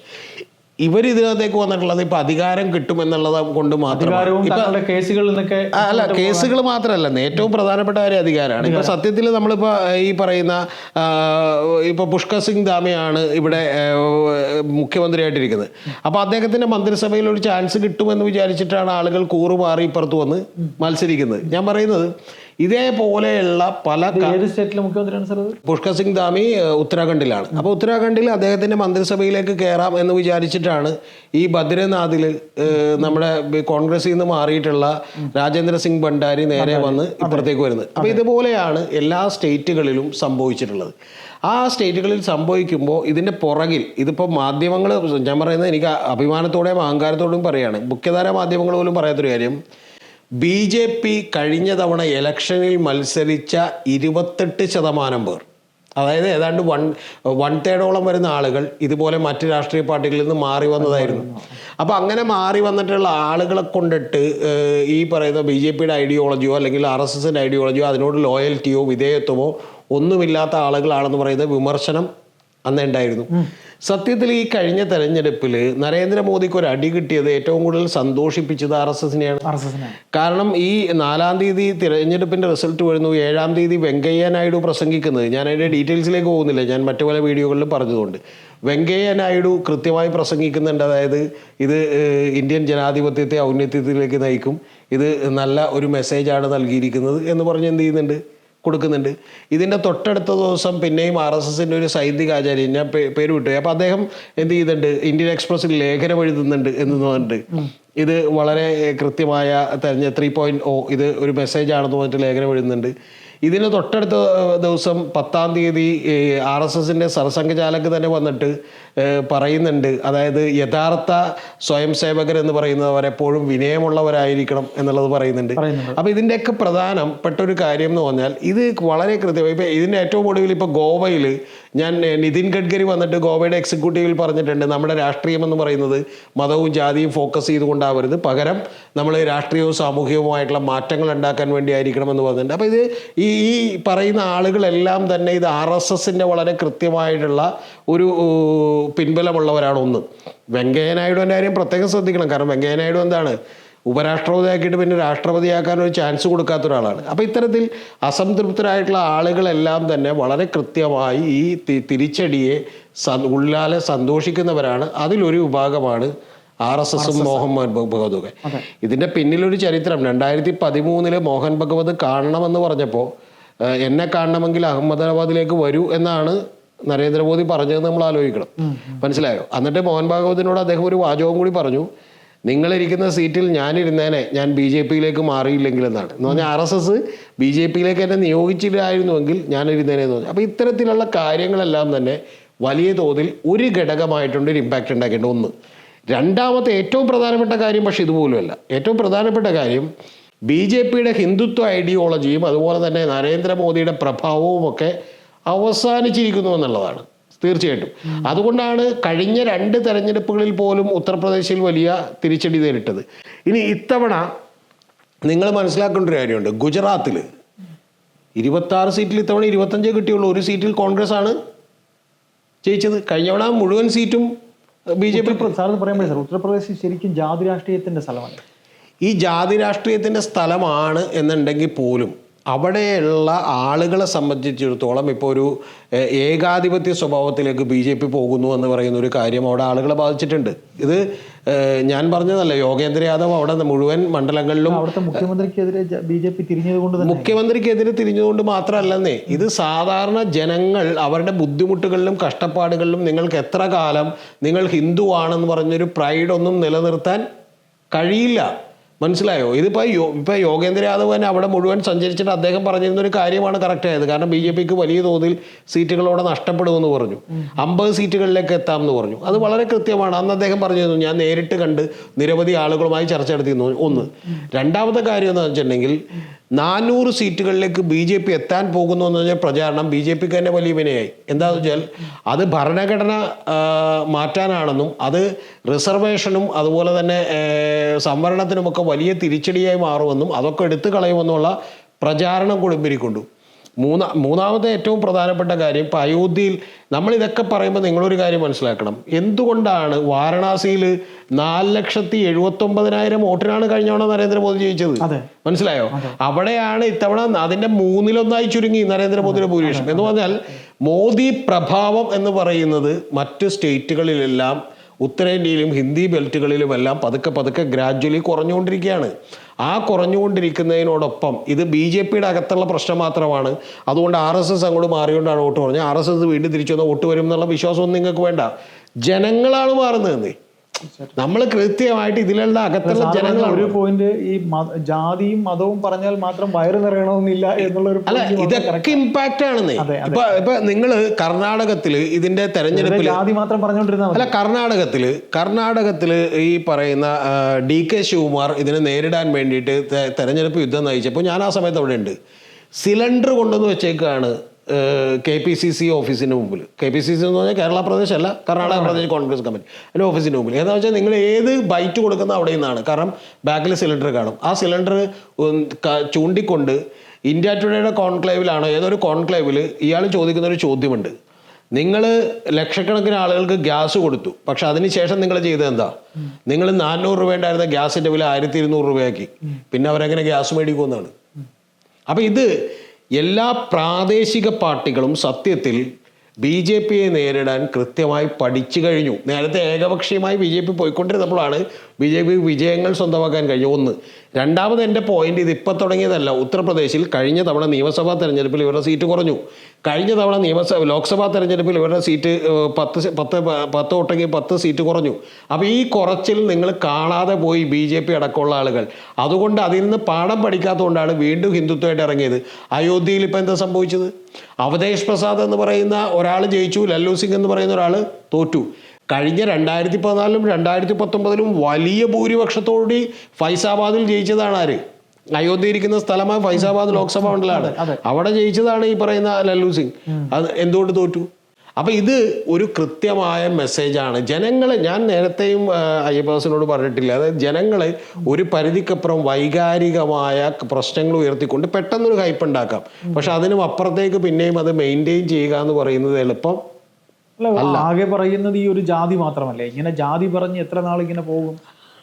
ഇവർ ഇതിനകത്തേക്ക് വന്നിട്ടുള്ളത് ഇപ്പൊ അധികാരം കിട്ടുമെന്നുള്ളത് കൊണ്ട് മാത്രമാണ്. കേസുകളിൽ നിന്നൊക്കെ അല്ല കേസുകൾ മാത്രമല്ല. ഏറ്റവും പ്രധാനപ്പെട്ട കാര്യം അധികാരമാണ്. ഇപ്പൊ സത്യത്തിൽ നമ്മളിപ്പോ ഈ പറയുന്ന ഇപ്പൊ പുഷ്കർ സിംഗ് ദാമയാണ് ഇവിടെ മുഖ്യമന്ത്രിയായിട്ടിരിക്കുന്നത്. അപ്പൊ അദ്ദേഹത്തിന്റെ മന്ത്രിസഭയിൽ ഒരു ചാൻസ് കിട്ടുമെന്ന് വിചാരിച്ചിട്ടാണ് ആളുകൾ കൂറുമാറി ഇപ്പുറത്ത് വന്ന് മത്സരിക്കുന്നത്. ഞാൻ പറയുന്നത് ഇതേപോലെയുള്ള പല ക- ഏത് സ്റ്റേറ്റിലെ മുഖ്യമന്ത്രിയാണ് സാർ അത്? പുഷ്കർ സിംഗ് ധാമി ഉത്തരാഖണ്ഡിലാണ്. അപ്പോൾ ഉത്തരാഖണ്ഡിൽ അദ്ദേഹത്തിന്റെ മന്ത്രിസഭയിലേക്ക് കയറാം എന്ന് വിചാരിച്ചിട്ടാണ് ഈ ബദ്രനാഥിൽ നമ്മുടെ കോൺഗ്രസിൽ നിന്ന് മാറിയിട്ടുള്ള രാജേന്ദ്ര സിംഗ് ഭണ്ഡാരി നേരെ വന്ന് ഇപ്പുറത്തേക്ക് വരുന്നത്. അപ്പോൾ ഇതുപോലെയാണ് എല്ലാ സ്റ്റേറ്റുകളിലും സംഭവിച്ചിട്ടുള്ളത്. ആ സ്റ്റേറ്റുകളിൽ സംഭവിക്കുമ്പോൾ ഇതിന്റെ പുറകിൽ ഇതിപ്പോൾ മാധ്യമങ്ങൾ ഞാൻ പറയുന്നത് എനിക്ക് അഭിമാനത്തോടെയും അഹങ്കാരത്തോടെയും പറയുകയാണ് മുഖ്യധാര മാധ്യമങ്ങൾ പോലും പറയാത്തൊരു കാര്യം ബി ജെ പി കഴിഞ്ഞ തവണ ഇലക്ഷനിൽ മത്സരിച്ച ഇരുപത്തെട്ട് ശതമാനം പേർ. അതായത് ഏതാണ്ട് വൺ വൺ തേർഡോളം വരുന്ന ആളുകൾ ഇതുപോലെ മറ്റ് രാഷ്ട്രീയ പാർട്ടികളിൽ നിന്ന് മാറി വന്നതായിരുന്നു. അപ്പോൾ അങ്ങനെ മാറി വന്നിട്ടുള്ള ആളുകളെ കൊണ്ടിട്ട് ഈ പറയുന്ന ബി ജെ പിയുടെ ഐഡിയോളജിയോ അല്ലെങ്കിൽ ആർ എസ് എസിന്റെ ഐഡിയോളജിയോ അതിനോട് ലോയൽറ്റിയോ വിധേയത്വമോ ഒന്നുമില്ലാത്ത ആളുകളാണെന്ന് പറയുന്ന വിമർശനം അന്ന് ഉണ്ടായിരുന്നു സത്യത്തിൽ ഈ കഴിഞ്ഞ തെരഞ്ഞെടുപ്പിൽ നരേന്ദ്രമോദിക്ക് ഒരു അടി കിട്ടിയത് ഏറ്റവും കൂടുതൽ സന്തോഷിപ്പിച്ചത് ആർ എസ് എസിനെയാണ്. കാരണം ഈ നാലാം തീയതി തിരഞ്ഞെടുപ്പിന്റെ റിസൾട്ട് വരുന്നു ഏഴാം തീയതി വെങ്കയ്യ നായിഡു പ്രസംഗിക്കുന്നത്. ഞാൻ അതിന്റെ ഡീറ്റെയിൽസിലേക്ക് പോകുന്നില്ല ഞാൻ മറ്റു പല വീഡിയോകളിലും പറഞ്ഞതുകൊണ്ട്. വെങ്കയ്യ നായിഡു കൃത്യമായി പ്രസംഗിക്കുന്നുണ്ട് അതായത് ഇത് ഇന്ത്യൻ ജനാധിപത്യത്തെ ഔന്നത്യത്തിലേക്ക് നയിക്കും. ഇത് നല്ല ഒരു മെസ്സേജാണ് നൽകിയിരിക്കുന്നത് എന്ന് പറഞ്ഞ് എന്ത് ചെയ്യുന്നുണ്ട്? കൊടുക്കുന്നുണ്ട്. ഇതിന്റെ തൊട്ടടുത്ത ദിവസം പിന്നെയും ആർ എസ് എസിന്റെ ഒരു സൈദിക ആചാര്യൻ ഞാൻ പേര് വിട്ടു അപ്പോൾ അദ്ദേഹം എന്ത് ചെയ്യുന്നുണ്ട് ഇന്ത്യൻ എക്സ്പ്രസിൽ ലേഖനം എഴുതുന്നുണ്ട് എന്ന് പറഞ്ഞിട്ട്. ഇത് വളരെ കൃത്യമായ തെരഞ്ഞ ത്രീ പോയിന്റ് ഓ ഇത് ഒരു മെസ്സേജ് ആണെന്ന് പറഞ്ഞിട്ട് ലേഖനം എഴുതുന്നുണ്ട്. ഇതിന് തൊട്ടടുത്ത ദിവസം പത്താം തീയതി ആർ എസ് എസിന്റെ സർസംഘചാലക് തന്നെ വന്നിട്ട് പറയുന്നുണ്ട്. അതായത് യഥാർത്ഥ സ്വയം സേവകർ എന്ന് പറയുന്നവർ എപ്പോഴും വിനയമുള്ളവരായിരിക്കണം എന്നുള്ളത് പറയുന്നുണ്ട്. അപ്പോൾ ഇതിന്റെയൊക്കെ പ്രധാനപ്പെട്ട ഒരു കാര്യം എന്ന് പറഞ്ഞാൽ ഇത് വളരെ കൃത്യമായി ഇപ്പോൾ ഇതിന്റെ ഏറ്റവും ഒടുവിൽ ഇപ്പോൾ ഗോവയിൽ ഞാൻ നിതിൻ ഗഡ്കരി വന്നിട്ട് ഗോവയുടെ എക്സിക്യൂട്ടീവിൽ പറഞ്ഞിട്ടുണ്ട്. നമ്മുടെ രാഷ്ട്രീയം എന്ന് പറയുന്നത് മതവും ജാതിയും ഫോക്കസ് ചെയ്തുകൊണ്ടാവരുത്. പകരം നമ്മൾ രാഷ്ട്രീയവും സാമൂഹികവുമായിട്ടുള്ള മാറ്റങ്ങൾ ഉണ്ടാക്കാൻ വേണ്ടിയായിരിക്കണം എന്ന് പറഞ്ഞിട്ടുണ്ട്. അപ്പൊ ഇത് ഈ ഈ പറയുന്ന ആളുകളെല്ലാം തന്നെ ഇത് ആർ എസ് എസിന്റെ വളരെ കൃത്യമായിട്ടുള്ള ഒരു പിൻബലമുള്ളവരാണ് ഒന്ന്. വെങ്കയ്യ നായിഡുവിന്റെ കാര്യം പ്രത്യേകം ശ്രദ്ധിക്കണം. കാരണം വെങ്കയ്യ നായിഡു എന്താണ്? ഉപരാഷ്ട്രപതിയാക്കിയിട്ട് പിന്നെ രാഷ്ട്രപതിയാക്കാൻ ഒരു ചാൻസ് കൊടുക്കാത്ത ഒരാളാണ്. അപ്പോൾ ഇത്തരത്തിൽ അസംതൃപ്തരായിട്ടുള്ള ആളുകളെല്ലാം തന്നെ വളരെ കൃത്യമായി ഈ തിരിച്ചടിയെ സ- ഉള്ളാലെ സന്തോഷിക്കുന്നവരാണ്. അതിലൊരു വിഭാഗമാണ് ആർ എസ് എസും മോഹൻ ഭഗവതും ഇതിന്റെ പിന്നിലൊരു ചരിത്രം രണ്ടായിരത്തി പതിമൂന്നിൽ മോഹൻ ഭഗവത് കാണണമെന്ന് പറഞ്ഞപ്പോൾ എന്നെ കാണണമെങ്കിൽ അഹമ്മദാബാദിലേക്ക് വരൂ എന്നാണ് നരേന്ദ്രമോദി പറഞ്ഞതെന്ന് നമ്മൾ ആലോചിക്കണം. മനസ്സിലായോ? എന്നിട്ട് മോഹൻ ഭാഗവതിനോട് അദ്ദേഹം ഒരു വാചകവും കൂടി പറഞ്ഞു നിങ്ങളിരിക്കുന്ന സീറ്റിൽ ഞാനിരുന്നേനെ ഞാൻ ബി ജെ പിയിലേക്ക് മാറിയില്ലെങ്കിൽ എന്നാണ്. എന്ന് പറഞ്ഞാൽ R S S B J പിയിലേക്ക് എന്നെ നിയോഗിച്ചില്ലായിരുന്നുവെങ്കിൽ ഞാനിരുന്നേനെ എന്ന് പറഞ്ഞു. അപ്പോൾ ഇത്തരത്തിലുള്ള കാര്യങ്ങളെല്ലാം തന്നെ വലിയ തോതിൽ ഒരു ഘടകമായിട്ടുണ്ട് ഒരു ഇമ്പാക്റ്റ് ഉണ്ടാക്കേണ്ട ഒന്ന്. രണ്ടാമത്തെ ഏറ്റവും പ്രധാനപ്പെട്ട കാര്യം പക്ഷേ ഇതുപോലുമല്ല. ഏറ്റവും പ്രധാനപ്പെട്ട കാര്യം ബി ജെ പിയുടെ ഹിന്ദുത്വ ഐഡിയോളജിയും അതുപോലെ തന്നെ നരേന്ദ്രമോദിയുടെ പ്രഭാവവും ഒക്കെ അവസാനിച്ചിരിക്കുന്നു എന്നുള്ളതാണ്. തീർച്ചയായിട്ടും. അതുകൊണ്ടാണ് കഴിഞ്ഞ രണ്ട് തെരഞ്ഞെടുപ്പുകളിൽ പോലും ഉത്തർപ്രദേശിൽ വലിയ തിരിച്ചടി നേരിട്ടത്. ഇനി ഇത്തവണ നിങ്ങൾ മനസ്സിലാക്കേണ്ട ഒരു കാര്യമുണ്ട്. ഗുജറാത്തിൽ ഇരുപത്താറ് സീറ്റിൽ ഇത്തവണ ഇരുപത്തഞ്ചേ കിട്ടിയുള്ളൂ. ഒരു സീറ്റിൽ കോൺഗ്രസ് ആണ് ജയിച്ചത്. കഴിഞ്ഞ തവണ മുഴുവൻ സീറ്റും ബി ജെ പി സാർ പറയുമ്പോൾ സാർ. ഉത്തർപ്രദേശ് ശരിക്കും ജാതി രാഷ്ട്രീയത്തിന്റെ സ്ഥലമാണ്. ഈ ജാതി രാഷ്ട്രീയത്തിന്റെ സ്ഥലമാണ് എന്നുണ്ടെങ്കിൽ പോലും അവിടെയുള്ള ആളുകളെ സംബന്ധിച്ചിടത്തോളം ഇപ്പോൾ ഒരു ഏകാധിപത്യ സ്വഭാവത്തിലേക്ക് ബി ജെ പി പോകുന്നു എന്ന് പറയുന്ന ഒരു കാര്യം അവിടെ ആളുകളെ ബാധിച്ചിട്ടുണ്ട്. ഇത് ഞാൻ പറഞ്ഞതല്ല യോഗേന്ദ്ര യാദവ് അവിടെ മുഴുവൻ മണ്ഡലങ്ങളിലും അവിടുത്തെ മുഖ്യമന്ത്രിക്കെതിരെ ബി ജെ പി തിരിഞ്ഞതുകൊണ്ട് മുഖ്യമന്ത്രിക്കെതിരെ തിരിഞ്ഞതുകൊണ്ട് മാത്രമല്ലെന്നേ ഇത് സാധാരണ ജനങ്ങൾ അവരുടെ ബുദ്ധിമുട്ടുകളിലും കഷ്ടപ്പാടുകളിലും നിങ്ങൾക്ക് എത്ര കാലം നിങ്ങൾ ഹിന്ദു ആണെന്ന് പറഞ്ഞൊരു പ്രൈഡ് ഒന്നും നിലനിർത്താൻ കഴിയില്ല. മനസ്സിലായോ? ഇതിപ്പോൾ യോ ഇപ്പോൾ യോഗേന്ദ്ര യാദവ് തന്നെ അവിടെ മുഴുവൻ സഞ്ചരിച്ചിട്ട് അദ്ദേഹം പറഞ്ഞിരുന്ന ഒരു കാര്യമാണ് കറക്റ്റ് ആയത്. കാരണം ബി ജെ പിക്ക് വലിയ തോതിൽ സീറ്റുകളോടെ നഷ്ടപ്പെടുമെന്ന് പറഞ്ഞു. അമ്പത് സീറ്റുകളിലേക്ക് എത്താമെന്ന് പറഞ്ഞു. അത് വളരെ കൃത്യമാണ്. അന്ന് അദ്ദേഹം പറഞ്ഞിരുന്നു ഞാൻ നേരിട്ട് കണ്ട് നിരവധി ആളുകളുമായി ചർച്ച നടത്തിയിരുന്നു ഒന്ന്. രണ്ടാമത്തെ കാര്യം എന്ന് വെച്ചിട്ടുണ്ടെങ്കിൽ നാനൂറ് സീറ്റുകളിലേക്ക് ബി ജെ പി എത്താൻ പോകുന്നു എന്ന് പറഞ്ഞാൽ പ്രചാരണം ബി ജെ പിക്ക് തന്നെ വലിയ വിനയായി. എന്താണെന്ന് വെച്ചാൽ അത് ഭരണഘടന മാറ്റാനാണെന്നും അത് റിസർവേഷനും അതുപോലെ തന്നെ സംവരണത്തിനുമൊക്കെ വലിയ തിരിച്ചടിയായി മാറുമെന്നും അതൊക്കെ എടുത്തു കളയുമെന്നുള്ള പ്രചാരണം കൊടുമ്പിരിക്കൊണ്ടു മൂന്നാ മൂന്നാമത്തെ ഏറ്റവും പ്രധാനപ്പെട്ട കാര്യം ഇപ്പം അയോധ്യയിൽ നമ്മൾ ഇതൊക്കെ പറയുമ്പോൾ നിങ്ങളൊരു കാര്യം മനസ്സിലാക്കണം. എന്തുകൊണ്ടാണ് വാരണാസിയിൽ നാല് ലക്ഷത്തി എഴുപത്തൊമ്പതിനായിരം വോട്ടിനാണ് കഴിഞ്ഞ തവണ നരേന്ദ്രമോദി ജയിച്ചത്? മനസ്സിലായോ? അവിടെയാണ് ഇത്തവണ അതിന്റെ മൂന്നിലൊന്നായി ചുരുങ്ങി നരേന്ദ്രമോദിയുടെ ഭൂരിപക്ഷം. എന്ന് പറഞ്ഞാൽ മോദി പ്രഭാവം എന്ന് പറയുന്നത് മറ്റ് സ്റ്റേറ്റുകളിലെല്ലാം ഉത്തരേന്ത്യയിലും ഹിന്ദി ബെൽറ്റുകളിലുമെല്ലാം പതുക്കെ പതുക്കെ ഗ്രാജ്വലി കുറഞ്ഞുകൊണ്ടിരിക്കുകയാണ്. ആ കുറഞ്ഞുകൊണ്ടിരിക്കുന്നതിനോടൊപ്പം ഇത് ബി ജെ പിയുടെ അകത്തുള്ള പ്രശ്നം മാത്രമാണ്. അതുകൊണ്ട് ആർ എസ് എസ് അങ്ങോട്ട് മാറിയോണ്ടാണ് വോട്ട് പറഞ്ഞത്. ആർ എസ് എസ് വീണ്ടും തിരിച്ചു വന്ന വോട്ട് വരും എന്നുള്ള വിശ്വാസമൊന്നും നിങ്ങൾക്ക് വേണ്ട. ജനങ്ങളാണ് മാറുന്നതെന്നേ. നമ്മൾ കൃത്യമായിട്ട് ഇതിലുള്ള അകത്തുള്ള ജനങ്ങൾ ഒരു പോയിന്റ് ഈ ജാതിയും മതവും പറഞ്ഞാൽ മാത്രം വയറ് നിറയണമെന്നില്ല എന്നുള്ള ഒരു അല്ല ഇതൊക്കെ ഇമ്പാക്റ്റ് ആണെന്നേ. ഇപ്പൊ ഇപ്പൊ നിങ്ങൾ കർണാടകത്തിൽ ഇതിന്റെ തെരഞ്ഞെടുപ്പിൽ ജാതി മാത്രം പറഞ്ഞോണ്ടിരുന്ന അല്ല കർണാടകത്തിൽ കർണാടകത്തിൽ ഈ പറയുന്ന ഡി കെ ശിവകുമാർ ഇതിനെ നേരിടാൻ വേണ്ടിയിട്ട് തെരഞ്ഞെടുപ്പ് യുദ്ധം നയിച്ചപ്പോൾ ഞാൻ ആ സമയത്ത് അവിടെ ഉണ്ട് സിലിണ്ടർ കൊണ്ടുവന്ന് വെച്ചേക്കാണ് കെ പി സി സി ഓഫീസിന് മുമ്പിൽ. കെ പി സി സി എന്ന് പറഞ്ഞാൽ കേരള പ്രദേശ് അല്ല കർണാടക. പ്രദേശ് കോൺഗ്രസ് കമ്മിറ്റി. അതിന്റെ ഓഫീസിന് മുമ്പിൽ. എന്താ വെച്ചാൽ നിങ്ങൾ ഏത് ബൈറ്റ് കൊടുക്കുന്ന അവിടെ നിന്നാണ്. കാരണം ബാക്കിൽ സിലിണ്ടർ കാണും. ആ സിലിണ്ടർ ചൂണ്ടിക്കൊണ്ട് ഇന്ത്യ ടുഡേയുടെ കോൺക്ലേവിലാണോ ഏതൊരു കോൺക്ലേവിൽ ഇയാൾ ചോദിക്കുന്ന ഒരു ചോദ്യമുണ്ട്. നിങ്ങൾ ലക്ഷക്കണക്കിന് ആളുകൾക്ക് ഗ്യാസ് കൊടുത്തു. പക്ഷെ അതിനുശേഷം നിങ്ങൾ ചെയ്തത് എന്താ? നിങ്ങൾ നാനൂറ് രൂപ ഉണ്ടായിരുന്ന ഗ്യാസിന്റെ വില ആയിരത്തി ഇരുന്നൂറ് രൂപയാക്കി. പിന്നെ അവരെങ്ങനെ ഗ്യാസ് മേടിക്കുമെന്നാണ്. അപ്പം ഇത് എല്ലാ പ്രാദേശിക പാർട്ടികളും സത്യത്തിൽ ബി ജെ പിയെ നേരിടാൻ കൃത്യമായി പഠിച്ചു കഴിഞ്ഞു. നേരത്തെ ഏകപക്ഷീയമായി ബി ജെ പി പോയിക്കൊണ്ടിരുന്നപ്പോഴാണ് ബി ജെ പി വിജയങ്ങൾ സ്വന്തമാക്കാൻ കഴിഞ്ഞു ഒന്ന് രണ്ടാമത് എന്റെ പോയിന്റ് ഇത് ഇപ്പം തുടങ്ങിയതല്ല. ഉത്തർപ്രദേശിൽ കഴിഞ്ഞ തവണ നിയമസഭാ തെരഞ്ഞെടുപ്പിൽ ഇവരുടെ സീറ്റ് കുറഞ്ഞു. കഴിഞ്ഞ തവണ നിയമസഭ ലോക്സഭാ തെരഞ്ഞെടുപ്പിൽ ഇവരുടെ സീറ്റ് പത്ത് പത്ത് പത്ത് ഒട്ടെങ്കിൽ പത്ത് സീറ്റ് കുറഞ്ഞു. അപ്പോൾ ഈ കുറച്ചിൽ നിങ്ങൾ കാണാതെ പോയി ബി ജെ പി അടക്കമുള്ള ആളുകൾ. അതുകൊണ്ട് അതിൽ നിന്ന് പാഠം പഠിക്കാത്തതുകൊണ്ടാണ് വീണ്ടും ഹിന്ദുത്വമായിട്ട് ഇറങ്ങിയത്. അയോധ്യയിൽ ഇപ്പം എന്താ സംഭവിച്ചത്? അവതേഷ് പ്രസാദ് എന്ന് പറയുന്ന ഒരാൾ ജയിച്ചു. ലല്ലു സിംഗ് എന്ന് പറയുന്ന ഒരാൾ തോറ്റു. കഴിഞ്ഞ രണ്ടായിരത്തി പതിനാലിലും രണ്ടായിരത്തി പത്തൊമ്പതിലും വലിയ ഭൂരിപക്ഷത്തോടുകൂടി ഫൈസാബാദിൽ ജയിച്ചതാണ് ആര്? അയോധ്യ ഇരിക്കുന്ന സ്ഥലമായ ഫൈസാബാദ് ലോക്സഭാ മണ്ഡലമാണ്. അവിടെ ജയിച്ചതാണ് ഈ പറയുന്ന ലല്ലു സിംഗ്. അത് എന്തുകൊണ്ട് തോറ്റു? അപ്പൊ ഇത് ഒരു കൃത്യമായ മെസ്സേജാണ്. ജനങ്ങളെ ഞാൻ നേരത്തെയും അയ്യപ്പാസിനോട് പറഞ്ഞിട്ടില്ല. അതായത് ജനങ്ങളെ ഒരു പരിധിക്കപ്പുറം വൈകാരികമായ പ്രശ്നങ്ങൾ ഉയർത്തിക്കൊണ്ട് പെട്ടെന്നൊരു ഹൈപ്പ് ഉണ്ടാക്കാം. പക്ഷെ അതിനും അപ്പുറത്തേക്ക് പിന്നെയും അത് മെയിന്റെയിൻ ചെയ്യുക എന്ന് പറയുന്നത് എളുപ്പം. ആകെ പറയുന്നത് ഈ ഒരു ജാതി മാത്രമല്ലേ? ഇങ്ങനെ ജാതി പറഞ്ഞ് എത്ര നാൾ ഇങ്ങനെ പോകും?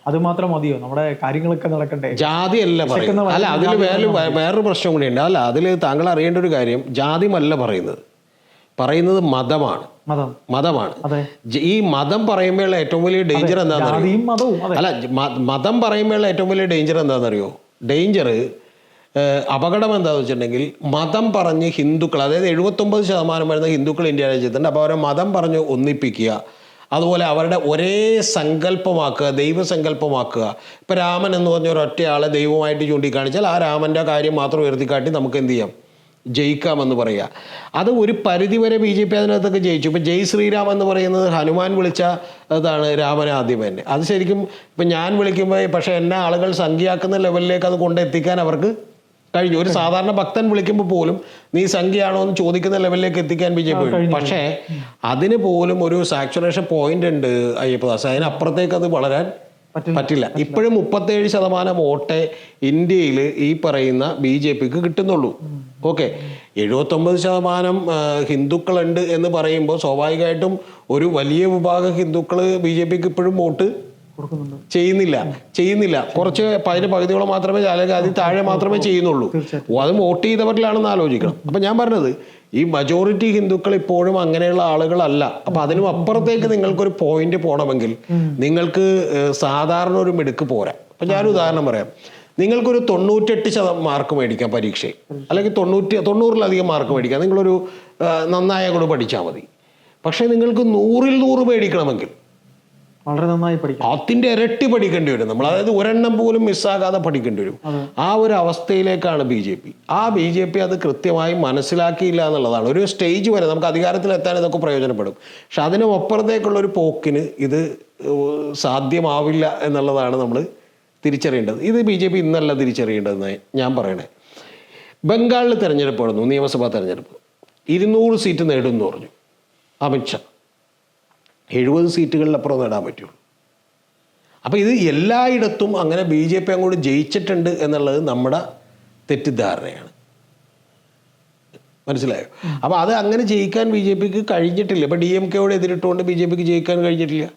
അത് മാത്രം മതിയോ? നമ്മുടെ കാര്യങ്ങളൊക്കെ നടക്കട്ടെ ജാതി അല്ല അല്ല അതിൽ വേറെ വേറൊരു പ്രശ്നം കൂടിയുണ്ട് അല്ല അതിൽ താങ്കൾ അറിയേണ്ട ഒരു കാര്യം ജാതിമല്ല പറയുന്നത്. പറയുന്നത് മതമാണ്. മതം. മതമാണ്. ഈ മതം പറയുമ്പോഴുള്ള ഏറ്റവും വലിയ ഡേഞ്ചർ എന്താണെന്നറിയോ? അല്ല മതം പറയുമ്പോഴുള്ള ഏറ്റവും വലിയ ഡേഞ്ചർ എന്താണെന്നറിയോ? ഡേഞ്ചർ അപകടം എന്താണെന്ന് വെച്ചിട്ടുണ്ടെങ്കിൽ മതം പറഞ്ഞ് ഹിന്ദുക്കൾ അതായത് എഴുപത്തൊമ്പത് ശതമാനം വരുന്ന ഹിന്ദുക്കൾ ഇന്ത്യ രാജ്യത്തുണ്ട്. അപ്പോൾ അവരെ മതം പറഞ്ഞ് ഒന്നിപ്പിക്കുക. അതുപോലെ അവരുടെ ഒരേ സങ്കല്പമാക്കുക ദൈവസങ്കല്പമാക്കുക. ഇപ്പം രാമൻ എന്ന് പറഞ്ഞ ഒരൊറ്റയാളെ ദൈവമായിട്ട് ചൂണ്ടിക്കാണിച്ചാൽ ആ രാമന്റെ കാര്യം മാത്രം ഉയർത്തിക്കാട്ടി നമുക്ക് എന്ത് ചെയ്യാം? ജയിക്കാമെന്ന് പറയുക. അത് ഒരു പരിധിവരെ ബി ജെ പി അതിനകത്തൊക്കെ ജയിച്ചു. ഇപ്പം ജയ് ശ്രീരാം എന്ന് പറയുന്നത് ഹനുമാൻ വിളിച്ച ഇതാണ് രാമൻ ആദ്യം തന്നെ. അത് ശരിക്കും ഇപ്പം ഞാൻ വിളിക്കുമ്പോൾ പക്ഷേ എന്നെ ആളുകൾ സംഖ്യയാക്കുന്ന ലെവലിലേക്ക് അത് കൊണ്ടെത്തിക്കാൻ അവർക്ക് കഴിഞ്ഞു. ഒരു സാധാരണ ഭക്തൻ വിളിക്കുമ്പോൾ പോലും നീ സംഖ്യയാണോ എന്ന് ചോദിക്കുന്ന ലെവലിലേക്ക് എത്തിക്കാൻ ബി ജെ പി പക്ഷേ അതിന് പോലും ഒരു സാച്ചുറേഷൻ പോയിന്റ് ഉണ്ട് അയ്യപ്പദാസ്. അതിനപ്പുറത്തേക്ക് അത് വളരാൻ പറ്റില്ല. ഇപ്പോഴും മുപ്പത്തേഴ് ശതമാനം വോട്ടേ ഇന്ത്യയിൽ ഈ പറയുന്ന ബി ജെ പിക്ക് കിട്ടുന്നുള്ളൂ. ഓക്കെ. എഴുപത്തൊമ്പത് ശതമാനം ഹിന്ദുക്കളുണ്ട് എന്ന് പറയുമ്പോൾ സ്വാഭാവികമായിട്ടും ഒരു വലിയ വിഭാഗം ഹിന്ദുക്കൾ ബി ജെ പിക്ക് ഇപ്പോഴും വോട്ട് ചെയ്യുന്നില്ല. ചെയ്യുന്നില്ല. കുറച്ച് അതിന് പകുതിയോളം മാത്രമേ അല്ലെങ്കിൽ അതിൽ താഴെ മാത്രമേ ചെയ്യുന്നുള്ളൂ. അത് വോട്ട് ചെയ്തവരിലാണെന്ന് ആലോചിക്കണം. അപ്പൊ ഞാൻ പറഞ്ഞത് ഈ മജോറിറ്റി ഹിന്ദുക്കൾ ഇപ്പോഴും അങ്ങനെയുള്ള ആളുകളല്ല. അപ്പൊ അതിനും അപ്പുറത്തേക്ക് നിങ്ങൾക്കൊരു പോയിന്റ് പോകണമെങ്കിൽ നിങ്ങൾക്ക് സാധാരണ ഒരു മിടുക്ക് പോരാ. അപ്പൊ ഞാനൊരു ഉദാഹരണം പറയാം. നിങ്ങൾക്കൊരു തൊണ്ണൂറ്റെട്ട് ശതം മാർക്ക് മേടിക്കാം പരീക്ഷയിൽ. അല്ലെങ്കിൽ തൊണ്ണൂറ്റി തൊണ്ണൂറിലധികം മാർക്ക് മേടിക്കാം. നിങ്ങളൊരു നന്നായ നന്നായി അങ്ങോട്ട് പഠിച്ചാൽ മതി. പക്ഷേ നിങ്ങൾക്ക് നൂറിൽ നൂറ് മേടിക്കണമെങ്കിൽ വളരെ നന്നായി പഠിക്കാം അതിന്റെ ഇരട്ടി പഠിക്കേണ്ടി വരും. നമ്മൾ അതായത് ഒരെണ്ണം പോലും മിസ്സാകാതെ പഠിക്കേണ്ടി വരും. ആ ഒരു അവസ്ഥയിലേക്കാണ് ബി ജെ പി. ആ ബി ജെ പി അത് കൃത്യമായി മനസ്സിലാക്കിയില്ല എന്നുള്ളതാണ്. ഒരു സ്റ്റേജ് വരെ നമുക്ക് അധികാരത്തിലെത്താൻ ഇതൊക്കെ പ്രയോജനപ്പെടും. പക്ഷെ അതിനും അപ്പുറത്തേക്കുള്ള ഒരു പോക്കിന് ഇത് സാധ്യമാവില്ല എന്നുള്ളതാണ് നമ്മൾ തിരിച്ചറിയേണ്ടത്. ഇത് ബി ജെ പി ഇന്നല്ല തിരിച്ചറിയേണ്ടതെന്ന് ഞാൻ പറയണേ. ബംഗാളിൽ തിരഞ്ഞെടുപ്പ് നടന്നു നിയമസഭാ തിരഞ്ഞെടുപ്പ്. ഇരുന്നൂറ് സീറ്റ് നേടും എന്ന് പറഞ്ഞു അമിത്ഷാ. എഴുപത് സീറ്റുകളിലപ്പുറം നേടാൻ പറ്റുള്ളൂ അപ്പോൾ ഇത് എല്ലായിടത്തും അങ്ങനെ ബി ജെ പി അങ്ങോട്ട് ജയിച്ചിട്ടുണ്ട് എന്നുള്ളത് നമ്മുടെ തെറ്റിദ്ധാരണയാണ്. മനസ്സിലായോ? അപ്പോൾ അത് അങ്ങനെ ജയിക്കാൻ ബി ജെ പിക്ക് കഴിഞ്ഞിട്ടില്ല. ഇപ്പോൾ ഡി എം കെയോട് എതിരിട്ടുകൊണ്ട് ബി ജെ പിക്ക് ജയിക്കാൻ കഴിഞ്ഞിട്ടില്ല കഴിഞ്ഞിട്ടില്ല.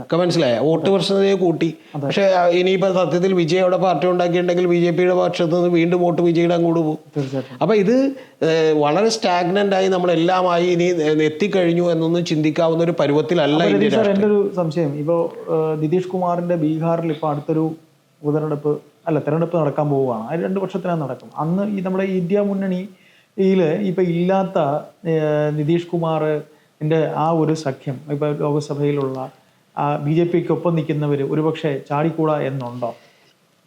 ഒക്കെ മനസ്സിലായ. വോട്ട് പ്രശ്നതയെ കൂട്ടി. പക്ഷെ ഇനിയിപ്പോ സത്യത്തിൽ വിജയ് അവിടെ പാർട്ടി ഉണ്ടാക്കിയിട്ടുണ്ടെങ്കിൽ ബി ജെ പിയുടെ പക്ഷത്ത് നിന്ന് വീണ്ടും വോട്ട് വിജയുടെ അങ്ങോട്ട് പോകും. അപ്പൊ ഇത് വളരെ സ്റ്റാഗ്നന്റ് ആയി നമ്മളെല്ലാമായി ഇനി എത്തിക്കഴിഞ്ഞു എന്നൊന്നും ചിന്തിക്കാവുന്ന ഒരു പരുവത്തിലല്ല എന്റെ ഒരു സംശയം. ഇപ്പോ നിതീഷ് കുമാറിന്റെ ബീഹാറിൽ ഇപ്പൊ അടുത്തൊരു ഉപതെരഞ്ഞെടുപ്പ് അല്ല തെരഞ്ഞെടുപ്പ് നടക്കാൻ പോവുകയാണ്. അത് രണ്ട് വർഷത്തിനാണ് നടക്കും. അന്ന് ഈ നമ്മുടെ ഇന്ത്യ മുന്നണിയിൽ ഇപ്പൊ ഇല്ലാത്ത നിതീഷ് കുമാർ എന്റെ ആ ഒരു സഖ്യം ഇപ്പൊ ലോകസഭയിലുള്ള ബി ജെ പിക്ക് ഒപ്പം നിൽക്കുന്നവർ ഒരുപക്ഷെ ചാടിക്കൂടാ എന്നുണ്ടോ?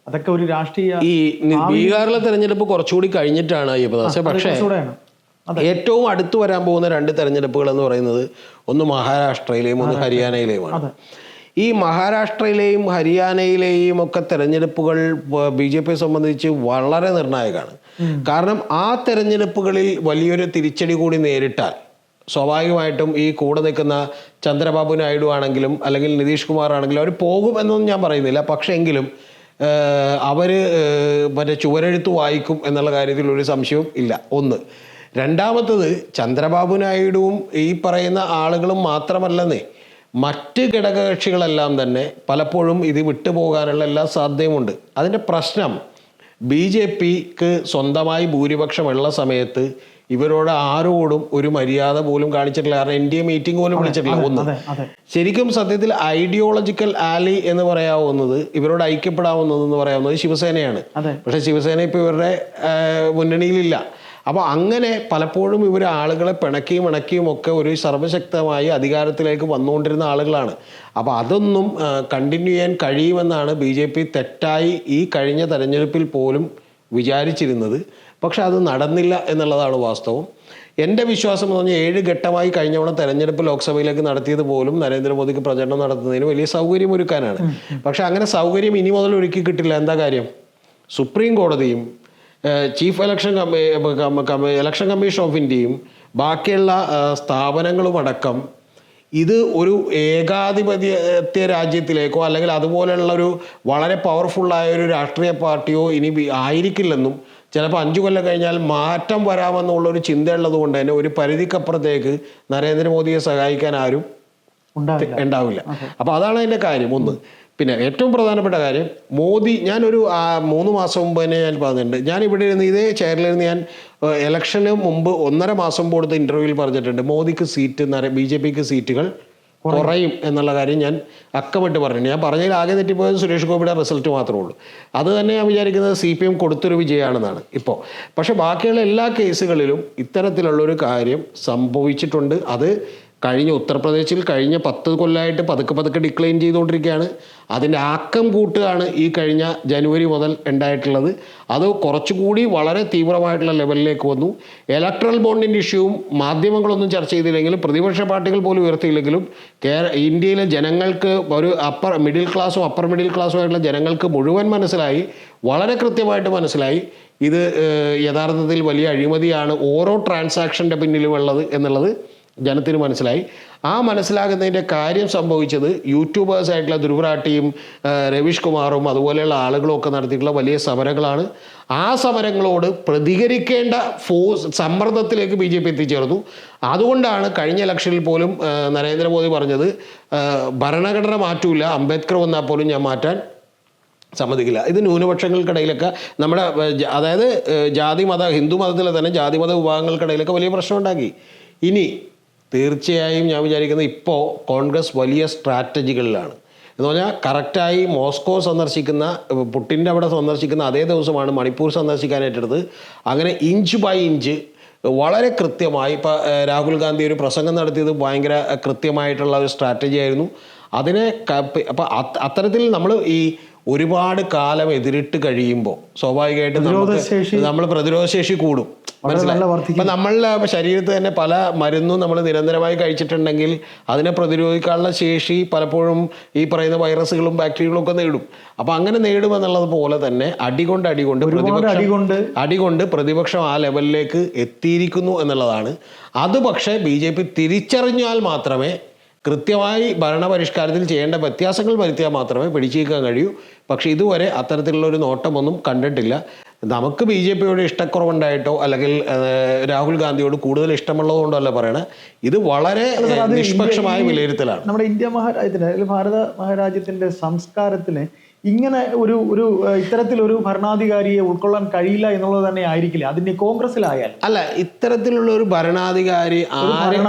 അതൊക്കെ ഒരു രാഷ്ട്രീയ ഈ ബീഹാറിലെ തെരഞ്ഞെടുപ്പ് കുറച്ചുകൂടി കഴിഞ്ഞിട്ടാണ് അയ്യപ്പദാസ് പക്ഷേ ഏറ്റവും അടുത്ത് വരാൻ പോകുന്ന രണ്ട് തെരഞ്ഞെടുപ്പുകൾ എന്ന് പറയുന്നത് ഒന്ന് മഹാരാഷ്ട്രയിലെയും ഒന്ന് ഹരിയാനയിലെയുമാണ്. ഈ മഹാരാഷ്ട്രയിലെയും ഹരിയാനയിലെയും ഒക്കെ തെരഞ്ഞെടുപ്പുകൾ ബി ജെ പിയെ സംബന്ധിച്ച് വളരെ നിർണായകമാണ്. കാരണം ആ തെരഞ്ഞെടുപ്പുകളിൽ വലിയൊരു തിരിച്ചടി കൂടി നേരിട്ടാൽ സ്വാഭാവികമായിട്ടും ഈ കൂടെ നിൽക്കുന്ന ചന്ദ്രബാബു നായിഡു ആണെങ്കിലും അല്ലെങ്കിൽ നിതീഷ് കുമാർ ആണെങ്കിലും അവർ പോകും എന്നൊന്നും ഞാൻ പറയുന്നില്ല. പക്ഷേ എങ്കിലും അവർ മറ്റേ ചുവരെഴുത്ത് വായിക്കും എന്നുള്ള കാര്യത്തിൽ ഒരു സംശയവും ഇല്ല. ഒന്ന് രണ്ടാമത്തത് ചന്ദ്രബാബു നായിഡുവും ഈ പറയുന്ന ആളുകളും മാത്രമല്ലെന്നേ മറ്റ് ഘടകകക്ഷികളെല്ലാം തന്നെ പലപ്പോഴും ഇത് വിട്ടുപോകാനുള്ള എല്ലാ സാധ്യതയുമുണ്ട്. അതിന്റെ പ്രശ്നം ബി ജെ പിക്ക് സ്വന്തമായി ഭൂരിപക്ഷമുള്ള സമയത്ത് ഇവരോട് ആരോടും ഒരു മര്യാദ പോലും കാണിച്ചിട്ടില്ല. കാരണം എൻ ഡി എ മീറ്റിംഗ് പോലും വിളിച്ചിട്ടില്ല. ഒന്ന്. ശരിക്കും സത്യത്തിൽ ഐഡിയോളജിക്കൽ ആലി എന്ന് പറയാവുന്നത് ഇവരോട് ഐക്യപ്പെടാവുന്നത് എന്ന് പറയാവുന്നത് ശിവസേനയാണ്. പക്ഷെ ശിവസേന ഇപ്പോൾ ഇവരുടെ മുന്നണിയിലില്ല. അപ്പോൾ അങ്ങനെ പലപ്പോഴും ഇവർ ആളുകളെ പിണക്കിയും ഇണക്കിയും ഒക്കെ ഒരു സർവശക്തമായി അധികാരത്തിലേക്ക് വന്നുകൊണ്ടിരുന്ന ആളുകളാണ്. അപ്പോൾ അതൊന്നും കണ്ടിന്യൂ ചെയ്യാൻ കഴിയുമെന്നാണ് ബി ജെ പി തെറ്റായി ഈ കഴിഞ്ഞ തെരഞ്ഞെടുപ്പിൽ പോലും വിചാരിച്ചിരുന്നത്. പക്ഷെ അത് നടന്നില്ല എന്നുള്ളതാണ് വാസ്തവം. എന്റെ വിശ്വാസം എന്ന് പറഞ്ഞാൽ ഏഴ് ഘട്ടമായി കഴിഞ്ഞ തവണ തെരഞ്ഞെടുപ്പ് ലോക്സഭയിലേക്ക് നടത്തിയത് പോലും നരേന്ദ്രമോദിക്ക് പ്രചരണം നടത്തുന്നതിന് വലിയ സൗകര്യം ഒരുക്കാനാണ്. പക്ഷെ അങ്ങനെ സൗകര്യം ഇനി മുതൽ ഒരുക്കി കിട്ടില്ല. എന്താ കാര്യം? സുപ്രീം കോടതിയും ചീഫ് ഇലക്ഷൻ കമ്മീ ഇലക്ഷൻ കമ്മീഷൻ ഓഫ് ഇന്ത്യയും ബാക്കിയുള്ള സ്ഥാപനങ്ങളുമടക്കം സ്ഥാപനങ്ങളും അടക്കം ഇത് ഒരു ഏകാധിപത്യ രാജ്യത്തിലേക്കോ അല്ലെങ്കിൽ അതുപോലെയുള്ള ഒരു വളരെ പവർഫുള്ളായ ഒരു രാഷ്ട്രീയ പാർട്ടിയോ ഇനി ആയിരിക്കില്ലെന്നും ചിലപ്പോൾ അഞ്ചു കൊല്ലം കഴിഞ്ഞാൽ മാറ്റം വരാമെന്നുള്ള ഒരു ചിന്തയുള്ളത് കൊണ്ട് തന്നെ ഒരു പരിധിക്കപ്പുറത്തേക്ക് നരേന്ദ്രമോദിയെ സഹായിക്കാൻ ആരും ഉണ്ടാവില്ല. അപ്പോൾ അതാണ് അതിന്റെ കാര്യം. ഒന്ന്. പിന്നെ ഏറ്റവും പ്രധാനപ്പെട്ട കാര്യം മോദി ഞാനൊരു മൂന്ന് മാസം മുമ്പ് തന്നെ ഞാൻ പറഞ്ഞിട്ടുണ്ട്. ഞാൻ ഇവിടെ ഇരുന്ന് ഇതേ ചെയറിലിരുന്ന് ഞാൻ ഇലക്ഷന് മുമ്പ് ഒന്നര മാസം മുമ്പ് കൊടുത്ത ഇന്റർവ്യൂവിൽ പറഞ്ഞിട്ടുണ്ട്. മോദിക്ക് സീറ്റ് ബി ജെ പിക്ക് സീറ്റുകൾ കുറയും. എന്നുള്ള കാര്യം ഞാൻ അക്കമിട്ട് പറഞ്ഞു ഞാൻ പറഞ്ഞതിൽ ആകെ തെറ്റിപ്പോയത് സുരേഷ് ഗോപിയുടെ റിസൾട്ട് മാത്രമേ ഉള്ളൂ. അത് തന്നെ ഞാൻ വിചാരിക്കുന്നത് സി പി എം കൊടുത്തൊരു വിജയമാണെന്നാണ് ഇപ്പോൾ. പക്ഷേ ബാക്കിയുള്ള എല്ലാ കേസുകളിലും ഇത്തരത്തിലുള്ളൊരു കാര്യം സംഭവിച്ചിട്ടുണ്ട്. അത് കഴിഞ്ഞ ഉത്തർപ്രദേശിൽ കഴിഞ്ഞ പത്ത് കൊല്ലമായിട്ട് പതുക്കെ പതുക്കെ ഡിക്ലൈൻ ചെയ്തുകൊണ്ടിരിക്കുകയാണ്. അതിന്റെ ആക്കം കൂട്ടുകയാണ് ഈ കഴിഞ്ഞ ജനുവരി മുതൽ ഉണ്ടായിട്ടുള്ളത്. അത് കുറച്ചുകൂടി വളരെ തീവ്രമായിട്ടുള്ള ലെവലിലേക്ക് വന്നു. ഇലക്ട്രൽ ബോണ്ടിന്റെ ഇഷ്യൂവും മാധ്യമങ്ങളൊന്നും ചർച്ച ചെയ്തില്ലെങ്കിലും പ്രതിപക്ഷ പാർട്ടികൾ പോലും ഉയർത്തിയില്ലെങ്കിലും കേര ഇന്ത്യയിലെ ജനങ്ങൾക്ക് ഒരു അപ്പർ മിഡിൽ ക്ലാസ്സും അപ്പർ മിഡിൽ ക്ലാസ്സും ആയിട്ടുള്ള ജനങ്ങൾക്ക് മുഴുവൻ മനസ്സിലായി. വളരെ കൃത്യമായിട്ട് മനസ്സിലായി. ഇത് യഥാർത്ഥത്തിൽ വലിയ അഴിമതിയാണ് ഓരോ ട്രാൻസാക്ഷന്റെ പിന്നിലും ഉള്ളത് എന്നുള്ളത്. ജനത്തിന് മനസ്സിലായി. ആ മനസ്സിലാകുന്നതിന്റെ കാര്യം സംഭവിച്ചത് യൂട്യൂബേഴ്സ് ആയിട്ടുള്ള ധ്രുവറാട്ടിയും രവീഷ് കുമാറും അതുപോലെയുള്ള ആളുകളും ഒക്കെ നടത്തിയിട്ടുള്ള വലിയ സമരങ്ങളാണ്. ആ സമരങ്ങളോട് പ്രതികരിക്കേണ്ട ഫോഴ്സ് സമ്മർദ്ദത്തിലേക്ക് ബി ജെ പി എത്തിച്ചേർന്നു. അതുകൊണ്ടാണ് കഴിഞ്ഞ ഇലക്ഷനിൽ പോലും നരേന്ദ്രമോദി പറഞ്ഞത് ഭരണഘടന മാറ്റൂല അംബേദ്കർ വന്നാൽ പോലും ഞാൻ മാറ്റാൻ സമ്മതിക്കില്ല. ഇത് ന്യൂനപക്ഷങ്ങൾക്കിടയിലൊക്കെ നമ്മുടെ അതായത് ജാതി മത ഹിന്ദു മതത്തിലെ തന്നെ ജാതി മത വിഭാഗങ്ങൾക്കിടയിലൊക്കെ വലിയ പ്രശ്നം ഉണ്ടാക്കി ഇനി തീർച്ചയായും ഞാൻ വിചാരിക്കുന്നത് ഇപ്പോൾ കോൺഗ്രസ് വലിയ സ്ട്രാറ്റജികളിലാണ്. എന്ന് പറഞ്ഞാൽ കറക്റ്റായി മോസ്കോ സന്ദർശിക്കുന്ന പുട്ടിന്റെ അവിടെ സന്ദർശിക്കുന്ന അതേ ദിവസമാണ് മണിപ്പൂർ സന്ദർശിക്കാനായിട്ടെടുത്ത് അങ്ങനെ ഇഞ്ച് ബൈ ഇഞ്ച് വളരെ കൃത്യമായി ഇപ്പോൾ രാഹുൽ ഗാന്ധി ഒരു പ്രസംഗം നടത്തിയത് ഭയങ്കര കൃത്യമായിട്ടുള്ള ഒരു സ്ട്രാറ്റജി ആയിരുന്നു അതിനെ അപ്പോൾ അത്തരത്തിൽ നമ്മൾ ഈ ഒരുപാട് കാലം എതിരിട്ട് കഴിയുമ്പോൾ സ്വാഭാവികമായിട്ടും നമുക്ക് നമ്മൾ പ്രതിരോധശേഷി കൂടും. മനസ്സിലായി? ഇപ്പം നമ്മളുടെ ശരീരത്തിൽ തന്നെ പല മരുന്നും നമ്മൾ നിരന്തരമായി കഴിച്ചിട്ടുണ്ടെങ്കിൽ അതിനെ പ്രതിരോധിക്കാനുള്ള ശേഷി പലപ്പോഴും ഈ പറയുന്ന വൈറസുകളും ബാക്ടീരിയകളും ഒക്കെ നേടും. അപ്പം അങ്ങനെ നേടും എന്നുള്ളത് പോലെ തന്നെ അടികൊണ്ട് അടികൊണ്ട് പ്രതിപക്ഷം അടികൊണ്ട് പ്രതിപക്ഷം ആ ലെവലിലേക്ക് എത്തിയിരിക്കുന്നു എന്നുള്ളതാണ്. അത് പക്ഷേ ബി ജെ പി തിരിച്ചറിഞ്ഞാൽ മാത്രമേ കൃത്യമായി ഭരണപരിഷ്കാരത്തിൽ ചെയ്യേണ്ട വ്യത്യാസങ്ങൾ വരുത്തിയാൽ മാത്രമേ പിടിച്ചേക്കാൻ കഴിയൂ. പക്ഷേ ഇതുവരെ അത്തരത്തിലുള്ള ഒരു നോട്ടമൊന്നും കണ്ടിട്ടില്ല. നമുക്ക് ബി ജെ പിയോട് ഇഷ്ടക്കുറവുണ്ടായിട്ടോ അല്ലെങ്കിൽ രാഹുൽ ഗാന്ധിയോട് കൂടുതൽ ഇഷ്ടമുള്ളതുകൊണ്ടോ അല്ല പറയണേ. ഇത് വളരെ നിഷ്പക്ഷമായ വിലയിരുത്തലാണ്. നമ്മുടെ ഇന്ത്യ മഹാരാജ്യത്തിന് അല്ലെങ്കിൽ ഭാരത മഹാരാജ്യത്തിന്റെ സംസ്കാരത്തിന് ഇങ്ങനെ ഒരു ഒരു ഇത്തരത്തിലൊരു ഭരണാധികാരിയെ ഉൾക്കൊള്ളാൻ കഴിയില്ല എന്നുള്ളത് തന്നെ ആയിരിക്കില്ല? അതിന്റെ കോൺഗ്രസിലായാൽ അല്ല ഇത്തരത്തിലുള്ള ഒരു ഭരണാധികാരി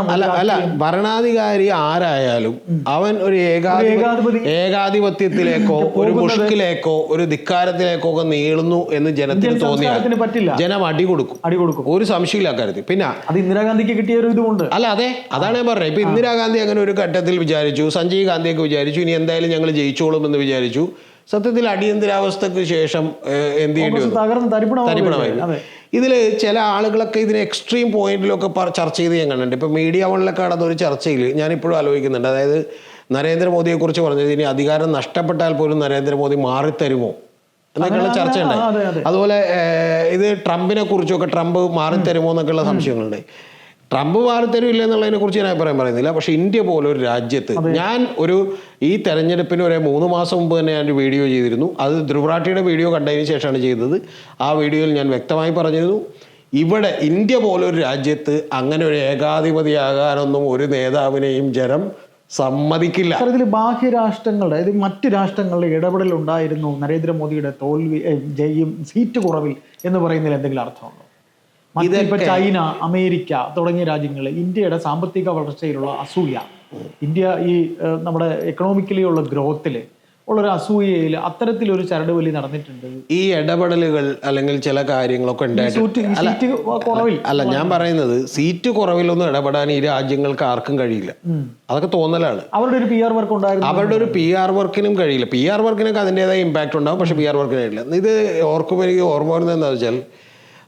അല്ല അല്ല ഭരണാധികാരി ആരായാലും അവൻ ഒരു ഏകാധിപതി- ഏകാധിപത്യത്തിലേക്കോ ഒരു മുഷ്കിലേക്കോ ഒരു ധിക്കാരത്തിലേക്കോ ഒക്കെ നീളുന്നു എന്ന് ജനത്തിന് തോന്നിയാൽ പറ്റില്ല. ജനം അടി കൊടുക്കും. അടി കൊടുക്കും. ഒരു സംശയമില്ല അക്കാര്യത്തിൽ പിന്നെ അത് ഇന്ദിരാഗാന്ധിക്ക് കിട്ടിയ ഒരു ഇതുമുണ്ട്. അല്ല അതെ അതാണ് ഞാൻ പറഞ്ഞത്. ഇപ്പൊ ഇന്ദിരാഗാന്ധി അങ്ങനെ ഒരു ഘട്ടത്തിൽ വിചാരിച്ചു സഞ്ജയ് ഗാന്ധിയൊക്കെ വിചാരിച്ചു ഇനി എന്തായാലും ഞങ്ങൾ ജയിച്ചോളും എന്ന് വിചാരിച്ചു. സത്യത്തിൽ അടിയന്തരാവസ്ഥക്ക് ശേഷം എന്ത് ചെയ്യേണ്ടി തരിപ്പണമായി ഇതിൽ ചില ആളുകളൊക്കെ ഇതിന് എക്സ്ട്രീം പോയിന്റിലൊക്കെ ചർച്ച ചെയ്ത് ഞാൻ കണ്ടിട്ടുണ്ട്. ഇപ്പം മീഡിയ വണിലൊക്കെ നടന്ന ഒരു ചർച്ചയിൽ ഞാനിപ്പോഴും ആലോചിക്കുന്നുണ്ട്. അതായത് നരേന്ദ്രമോദിയെക്കുറിച്ച് പറഞ്ഞത് ഇനി അധികാരം നഷ്ടപ്പെട്ടാൽ പോലും നരേന്ദ്രമോദി മാറിത്തരുമോ? എന്നൊക്കെയുള്ള ചർച്ച ഉണ്ടായി അതുപോലെ ഇത് ട്രംപിനെ കുറിച്ചൊക്കെ ട്രംപ് മാറിത്തരുമോ എന്നൊക്കെയുള്ള സംശയങ്ങളുണ്ടായി. ട്രംപ് മാറിത്തരില്ല എന്നുള്ളതിനെ കുറിച്ച് ഞാൻ അഭിപ്രായം പറയുന്നില്ല. പക്ഷെ ഇന്ത്യ പോലെ ഒരു രാജ്യത്ത് ഞാൻ ഒരു ഈ തെരഞ്ഞെടുപ്പിന് ഒരു മൂന്ന് മാസം മുമ്പ് തന്നെ ഞാൻ ഒരു വീഡിയോ ചെയ്തിരുന്നു. അത് ധ്രുവറാട്ടിയുടെ വീഡിയോ കണ്ടതിന് ശേഷമാണ് ചെയ്തത്. ആ വീഡിയോയിൽ ഞാൻ വ്യക്തമായി പറഞ്ഞിരുന്നു. ഇവിടെ ഇന്ത്യ പോലെ ഒരു രാജ്യത്ത് അങ്ങനെ ഒരു ഏകാധിപതിയാകാനൊന്നും ഒരു നേതാവിനെയും ജനം സമ്മതിക്കില്ല. ഇത്തരത്തിൽ ബാഹ്യരാഷ്ട്രങ്ങളുടെ അതായത് മറ്റ് രാഷ്ട്രങ്ങളുടെ ഇടപെടൽ ഉണ്ടായിരുന്നു നരേന്ദ്രമോദിയുടെ തോൽവി ജയും സീറ്റ് കുറവിൽ എന്ന് പറയുന്നതിൽ എന്തെങ്കിലും അർത്ഥമുണ്ടോ? ഇപ്പൊ ചൈന അമേരിക്ക തുടങ്ങിയ രാജ്യങ്ങൾ ഇന്ത്യയുടെ സാമ്പത്തിക വളർച്ചയിലുള്ള അസൂയ. ഇന്ത്യ ഈ നമ്മുടെ എക്കണോമിക്കലി ഉള്ള ഗ്രോത്തിൽ ഉള്ളൊരു അസൂയയിൽ അത്തരത്തിലൊരു ചരടുവലി നടന്നിട്ടുണ്ട്. ഈ ഇടപെടലുകൾ അല്ലെങ്കിൽ ചില കാര്യങ്ങളൊക്കെ കുറവിൽ. അല്ല ഞാൻ പറയുന്നത് സീറ്റ് കുറവിലൊന്നും ഇടപെടാൻ ഈ രാജ്യങ്ങൾക്ക് ആർക്കും കഴിയില്ല. അതൊക്കെ തോന്നലാണ്. അവരുടെ ഒരു പി ആർ വർക്ക് ഉണ്ടായിരുന്നു. അവരുടെ ഒരു പി ആർ വർക്കിനും കഴിയില്ല. പി ആർ വർക്കിനൊക്കെ അതിന്റെതായ ഇമ്പാക്ട് ഉണ്ടാവും പക്ഷെ പി ആർ വർക്കിന് കഴിയില്ല. ഇത് ഓർക്കുമ്പോൾ എനിക്ക് ഓർമ്മ വരുന്നത് എന്താ വെച്ചാൽ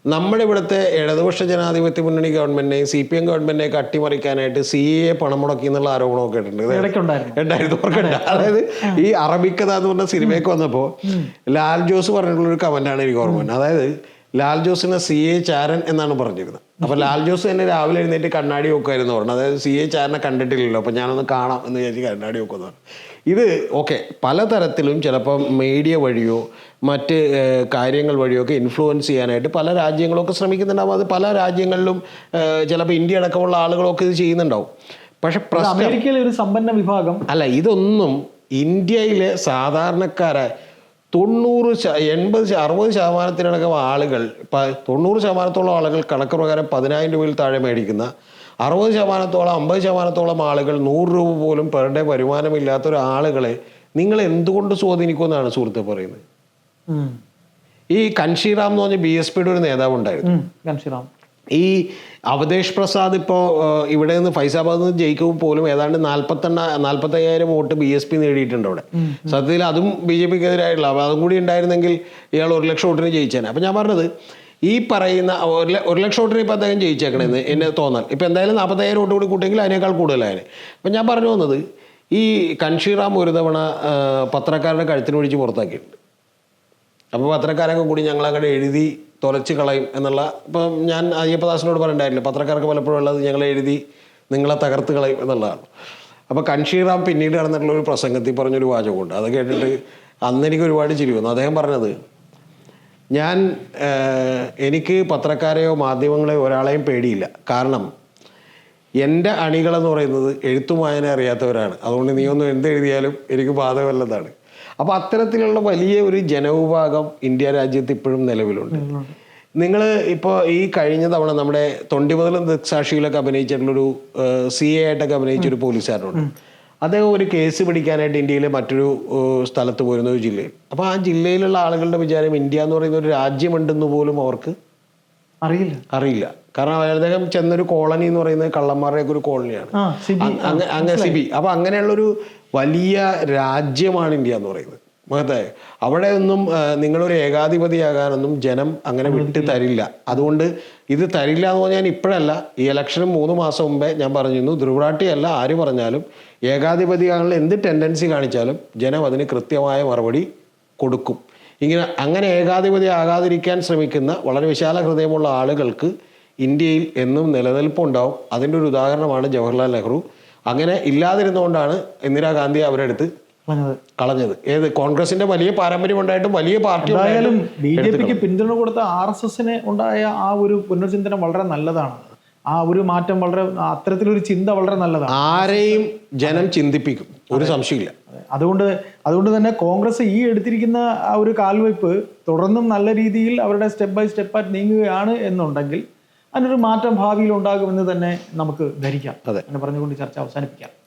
നമ്മുടെ ഇവിടുത്തെ ഇടതുപക്ഷ ജനാധിപത്യ മുന്നണി ഗവൺമെന്റിനെ സി പി എം ഗവൺമെന്റിനെയൊക്കെ അട്ടിമറിക്കാനായിട്ട് സി എ പണം മുടക്കി എന്നുള്ള ആരോപണമൊക്കെ ഇടയ്ക്കുണ്ടായിരുന്നു. ഉണ്ടായിരുന്നു ഓർക്കണ്ട അതായത് ഈ അറബിക്കഥ എന്ന് പറഞ്ഞ സിനിമയൊക്കെ വന്നപ്പോൾ ലാൽ ജോസ് പറഞ്ഞിട്ടുള്ള ഒരു കമന്റാണ് എനിക്ക് ഓർമ്മ. അതായത് ലാൽ ജോസിനെ സി എ ചാരൻ എന്നാണ് പറഞ്ഞിരുന്നത്. അപ്പൊ ലാൽ ജോസ് തന്നെ രാവിലെ എഴുന്നേറ്റ് കണ്ണാടി നോക്കുമായിരുന്നു പറഞ്ഞു അതായത് സി എ ചാരനെ കണ്ടിട്ടില്ലല്ലോ അപ്പൊ ഞാനൊന്ന് കാണാം എന്ന് വിചാരിച്ച് കണ്ണാടി നോക്കുന്നു പറഞ്ഞു. ഇത് ഓക്കെ പലതരത്തിലും ചിലപ്പോൾ മീഡിയ വഴിയോ മറ്റ് കാര്യങ്ങൾ വഴിയൊക്കെ ഇൻഫ്ലുവൻസ് ചെയ്യാനായിട്ട് പല രാജ്യങ്ങളൊക്കെ ശ്രമിക്കുന്നുണ്ടാവും. അത് പല രാജ്യങ്ങളിലും ചിലപ്പോൾ ഇന്ത്യ അടക്കമുള്ള ആളുകളൊക്കെ ഇത് ചെയ്യുന്നുണ്ടാവും. പക്ഷെ പ്രശ്നം അമേരിക്കയിലെ ഒരു സമ്പന്ന വിഭാഗം. അല്ല ഇതൊന്നും ഇന്ത്യയിലെ സാധാരണക്കാരെ തൊണ്ണൂറ് എൺപത് അറുപത് ശതമാനത്തിനടക്കം ആളുകൾ തൊണ്ണൂറ് ശതമാനത്തോളം ആളുകൾ കണക്ക് പ്രകാരം പതിനായിരം രൂപയിൽ താഴെ മേടിക്കുന്ന അറുപത് ശതമാനത്തോളം അമ്പത് ശതമാനത്തോളം ആളുകൾ നൂറ് രൂപ പോലും പെർ ഡേ വരുമാനമില്ലാത്തൊരാളുകളെ നിങ്ങൾ എന്തുകൊണ്ട് സ്വാധീനിക്കുമെന്നാണ് സുഹൃത്ത് പറയുന്നത്. ഈ കൻഷിറാം എന്ന് പറഞ്ഞ ബി എസ് പിയുടെ ഒരു നേതാവ് ഉണ്ടായിരുന്നു. ഈ അവതേഷ് പ്രസാദ് ഇപ്പോൾ ഇവിടെ നിന്ന് ഫൈസാബാദ് നിന്ന് ജയിക്കുമ്പോൾ പോലും ഏതാണ്ട് നാൽപ്പത്തെണ്ണ നാൽപ്പത്തയ്യായിരം വോട്ട് ബി എസ് പി നേടിയിട്ടുണ്ട് അവിടെ. സത്യത്തിൽ അതും ബി ജെ പിക്ക് എതിരായിട്ടുള്ള അപ്പോൾ അതും കൂടി ഉണ്ടായിരുന്നെങ്കിൽ ഇയാൾ ഒരു ലക്ഷം വോട്ടിന് ജയിച്ചേനെ. അപ്പം ഞാൻ പറഞ്ഞത് ഈ പറയുന്ന ഒരു ലക്ഷം വോട്ടിന് ഇപ്പം അദ്ദേഹം ജയിച്ചേക്കണേന്ന് എന്നെ തോന്നാൻ. ഇപ്പം എന്തായാലും നാൽപ്പത്തയ്യായിരം വോട്ട് കൂടി കൂട്ടിയെങ്കിൽ അതിനേക്കാൾ കൂടുതലായിരുന്നു അപ്പം ഞാൻ പറഞ്ഞു വന്നത് ഈ കൺഷിറാം ഒരു തവണ പത്രക്കാരുടെ കഴുത്തിന് ഒഴിച്ച് പുറത്താക്കിയിട്ടുണ്ട്. അപ്പോൾ പത്രക്കാരൊക്കെ കൂടി ഞങ്ങളങ്ങനെ എഴുതി തുലച്ച് കളയും എന്നുള്ള ഇപ്പം ഞാൻ അയ്യപ്പദാസിനോട് പറയണ്ടായില്ല പത്രക്കാർക്ക് പലപ്പോഴും ഉള്ളത് ഞങ്ങൾ എഴുതി നിങ്ങളെ തകർത്ത് കളയും എന്നുള്ളതാണ്. അപ്പോൾ കൺഷീറാം പിന്നീട് നടന്നിട്ടുള്ള ഒരു പ്രസംഗത്തിൽ പറഞ്ഞൊരു വാചകമുണ്ട് അത് കേട്ടിട്ട് അന്ന് എനിക്ക് ഒരുപാട് ചിരി വന്നു. അദ്ദേഹം പറഞ്ഞത് ഞാൻ എനിക്ക് പത്രക്കാരെയോ മാധ്യമങ്ങളെയോ ഒരാളെയും പേടിയില്ല. കാരണം എന്റെ അണികളെന്ന് പറയുന്നത് എഴുത്തും വായന അറിയാത്തവരാണ്. അതുകൊണ്ട് നീ ഒന്നും എന്ത് എഴുതിയാലും എനിക്ക് ബാധകമല്ലതാണ് അപ്പോൾ അത്തരത്തിലുള്ള വലിയ ഒരു ജനവിഭാഗം ഇന്ത്യ രാജ്യത്ത് ഇപ്പോഴും നിലവിലുണ്ട്. നിങ്ങൾ ഇപ്പോൾ ഈ കഴിഞ്ഞ തവണ നമ്മുടെ തൊണ്ടി മുതലും ദൃക്സാക്ഷിയിലൊക്കെ അഭിനയിച്ചിട്ടുള്ളൊരു സി എ ആയിട്ടൊക്കെ അഭിനയിച്ചൊരു പോലീസുകാരനുണ്ട്. അദ്ദേഹം ഒരു കേസ് പിടിക്കാനായിട്ട് ഇന്ത്യയിലെ മറ്റൊരു സ്ഥലത്ത് പോരുന്ന ഒരു ജില്ലയിൽ. അപ്പോൾ ആ ജില്ലയിലുള്ള ആളുകളുടെ വിചാരം ഇന്ത്യ എന്ന് പറയുന്ന ഒരു രാജ്യമുണ്ടെന്ന് പോലും അവർക്ക് അറിയില്ല. അറിയില്ല. കാരണം അദ്ദേഹം ചെന്നൊരു കോളനി എന്ന് പറയുന്നത് കള്ളന്മാരുടെയൊക്കെ ഒരു കോളനിയാണ്. അങ്ങനെ സിബി. അപ്പൊ അങ്ങനെയുള്ളൊരു വലിയ രാജ്യമാണ് ഇന്ത്യ എന്ന് പറയുന്നത്. മഹത്തെ അവിടെ ഒന്നും നിങ്ങളൊരു ഏകാധിപതിയാകാനൊന്നും ജനം അങ്ങനെ വിട്ട് തരില്ല. അതുകൊണ്ട് ഇത് തരില്ല എന്ന് പറഞ്ഞാൽ ഇപ്പോഴല്ല. ഈ ഇലക്ഷന് മൂന്ന് മാസം മുമ്പേ ഞാൻ പറഞ്ഞിരുന്നു. ധ്രുവരാട്ടിയല്ല ആര് പറഞ്ഞാലും ഏകാധിപതിയാകാനുള്ള എന്ത് ടെൻഡൻസി കാണിച്ചാലും ജനം അതിന് കൃത്യമായ മറുപടി കൊടുക്കും. ഇങ്ങനെ അങ്ങനെ ഏകാധിപതി ആകാതിരിക്കാൻ ശ്രമിക്കുന്ന വളരെ വിശാല ഹൃദയമുള്ള ആളുകൾക്ക് ഇന്ത്യയിൽ എന്നും നിലനിൽപ്പുണ്ടാവും. അതിന്റെ ഒരു ഉദാഹരണമാണ് ജവഹർലാൽ നെഹ്റു. അങ്ങനെ ഇല്ലാതിരുന്നുകൊണ്ടാണ് ഇന്ദിരാഗാന്ധി അവരെടുത്ത് അടുത്ത് കളഞ്ഞത്. ഏത് കോൺഗ്രസിന്റെ വലിയ പാരമ്പര്യം ഉണ്ടായിട്ടും വലിയ പാർട്ടി ഉണ്ടായാലും ബി ജെ പിക്ക് പിന്തുണ കൊടുത്ത ആർ എസ് എസിന് ഉണ്ടായ ആ ഒരു പുനർചിന്തനം വളരെ നല്ലതാണ്. ആ ഒരു മാറ്റം വളരെ അത്തരത്തിലൊരു ചിന്ത വളരെ നല്ലതാണ്. ആരെയും ജനം ചിന്തിപ്പിക്കും. ഒരു സംശയമില്ല അതെ. അതുകൊണ്ട് അതുകൊണ്ട് തന്നെ കോൺഗ്രസ് ഈ എടുത്തിരിക്കുന്ന ആ ഒരു കാൽവയ്പ് തുടർന്നും നല്ല രീതിയിൽ അവരുടെ സ്റ്റെപ്പ് ബൈ സ്റ്റെപ്പായിട്ട് നീങ്ങുകയാണ് എന്നുണ്ടെങ്കിൽ അതിനൊരു മാറ്റം ഭാവിയിൽ ഉണ്ടാകുമെന്ന് തന്നെ നമുക്ക് ധരിക്കാം അതെ. എന്ന് പറഞ്ഞുകൊണ്ട് ചർച്ച അവസാനിപ്പിക്കാം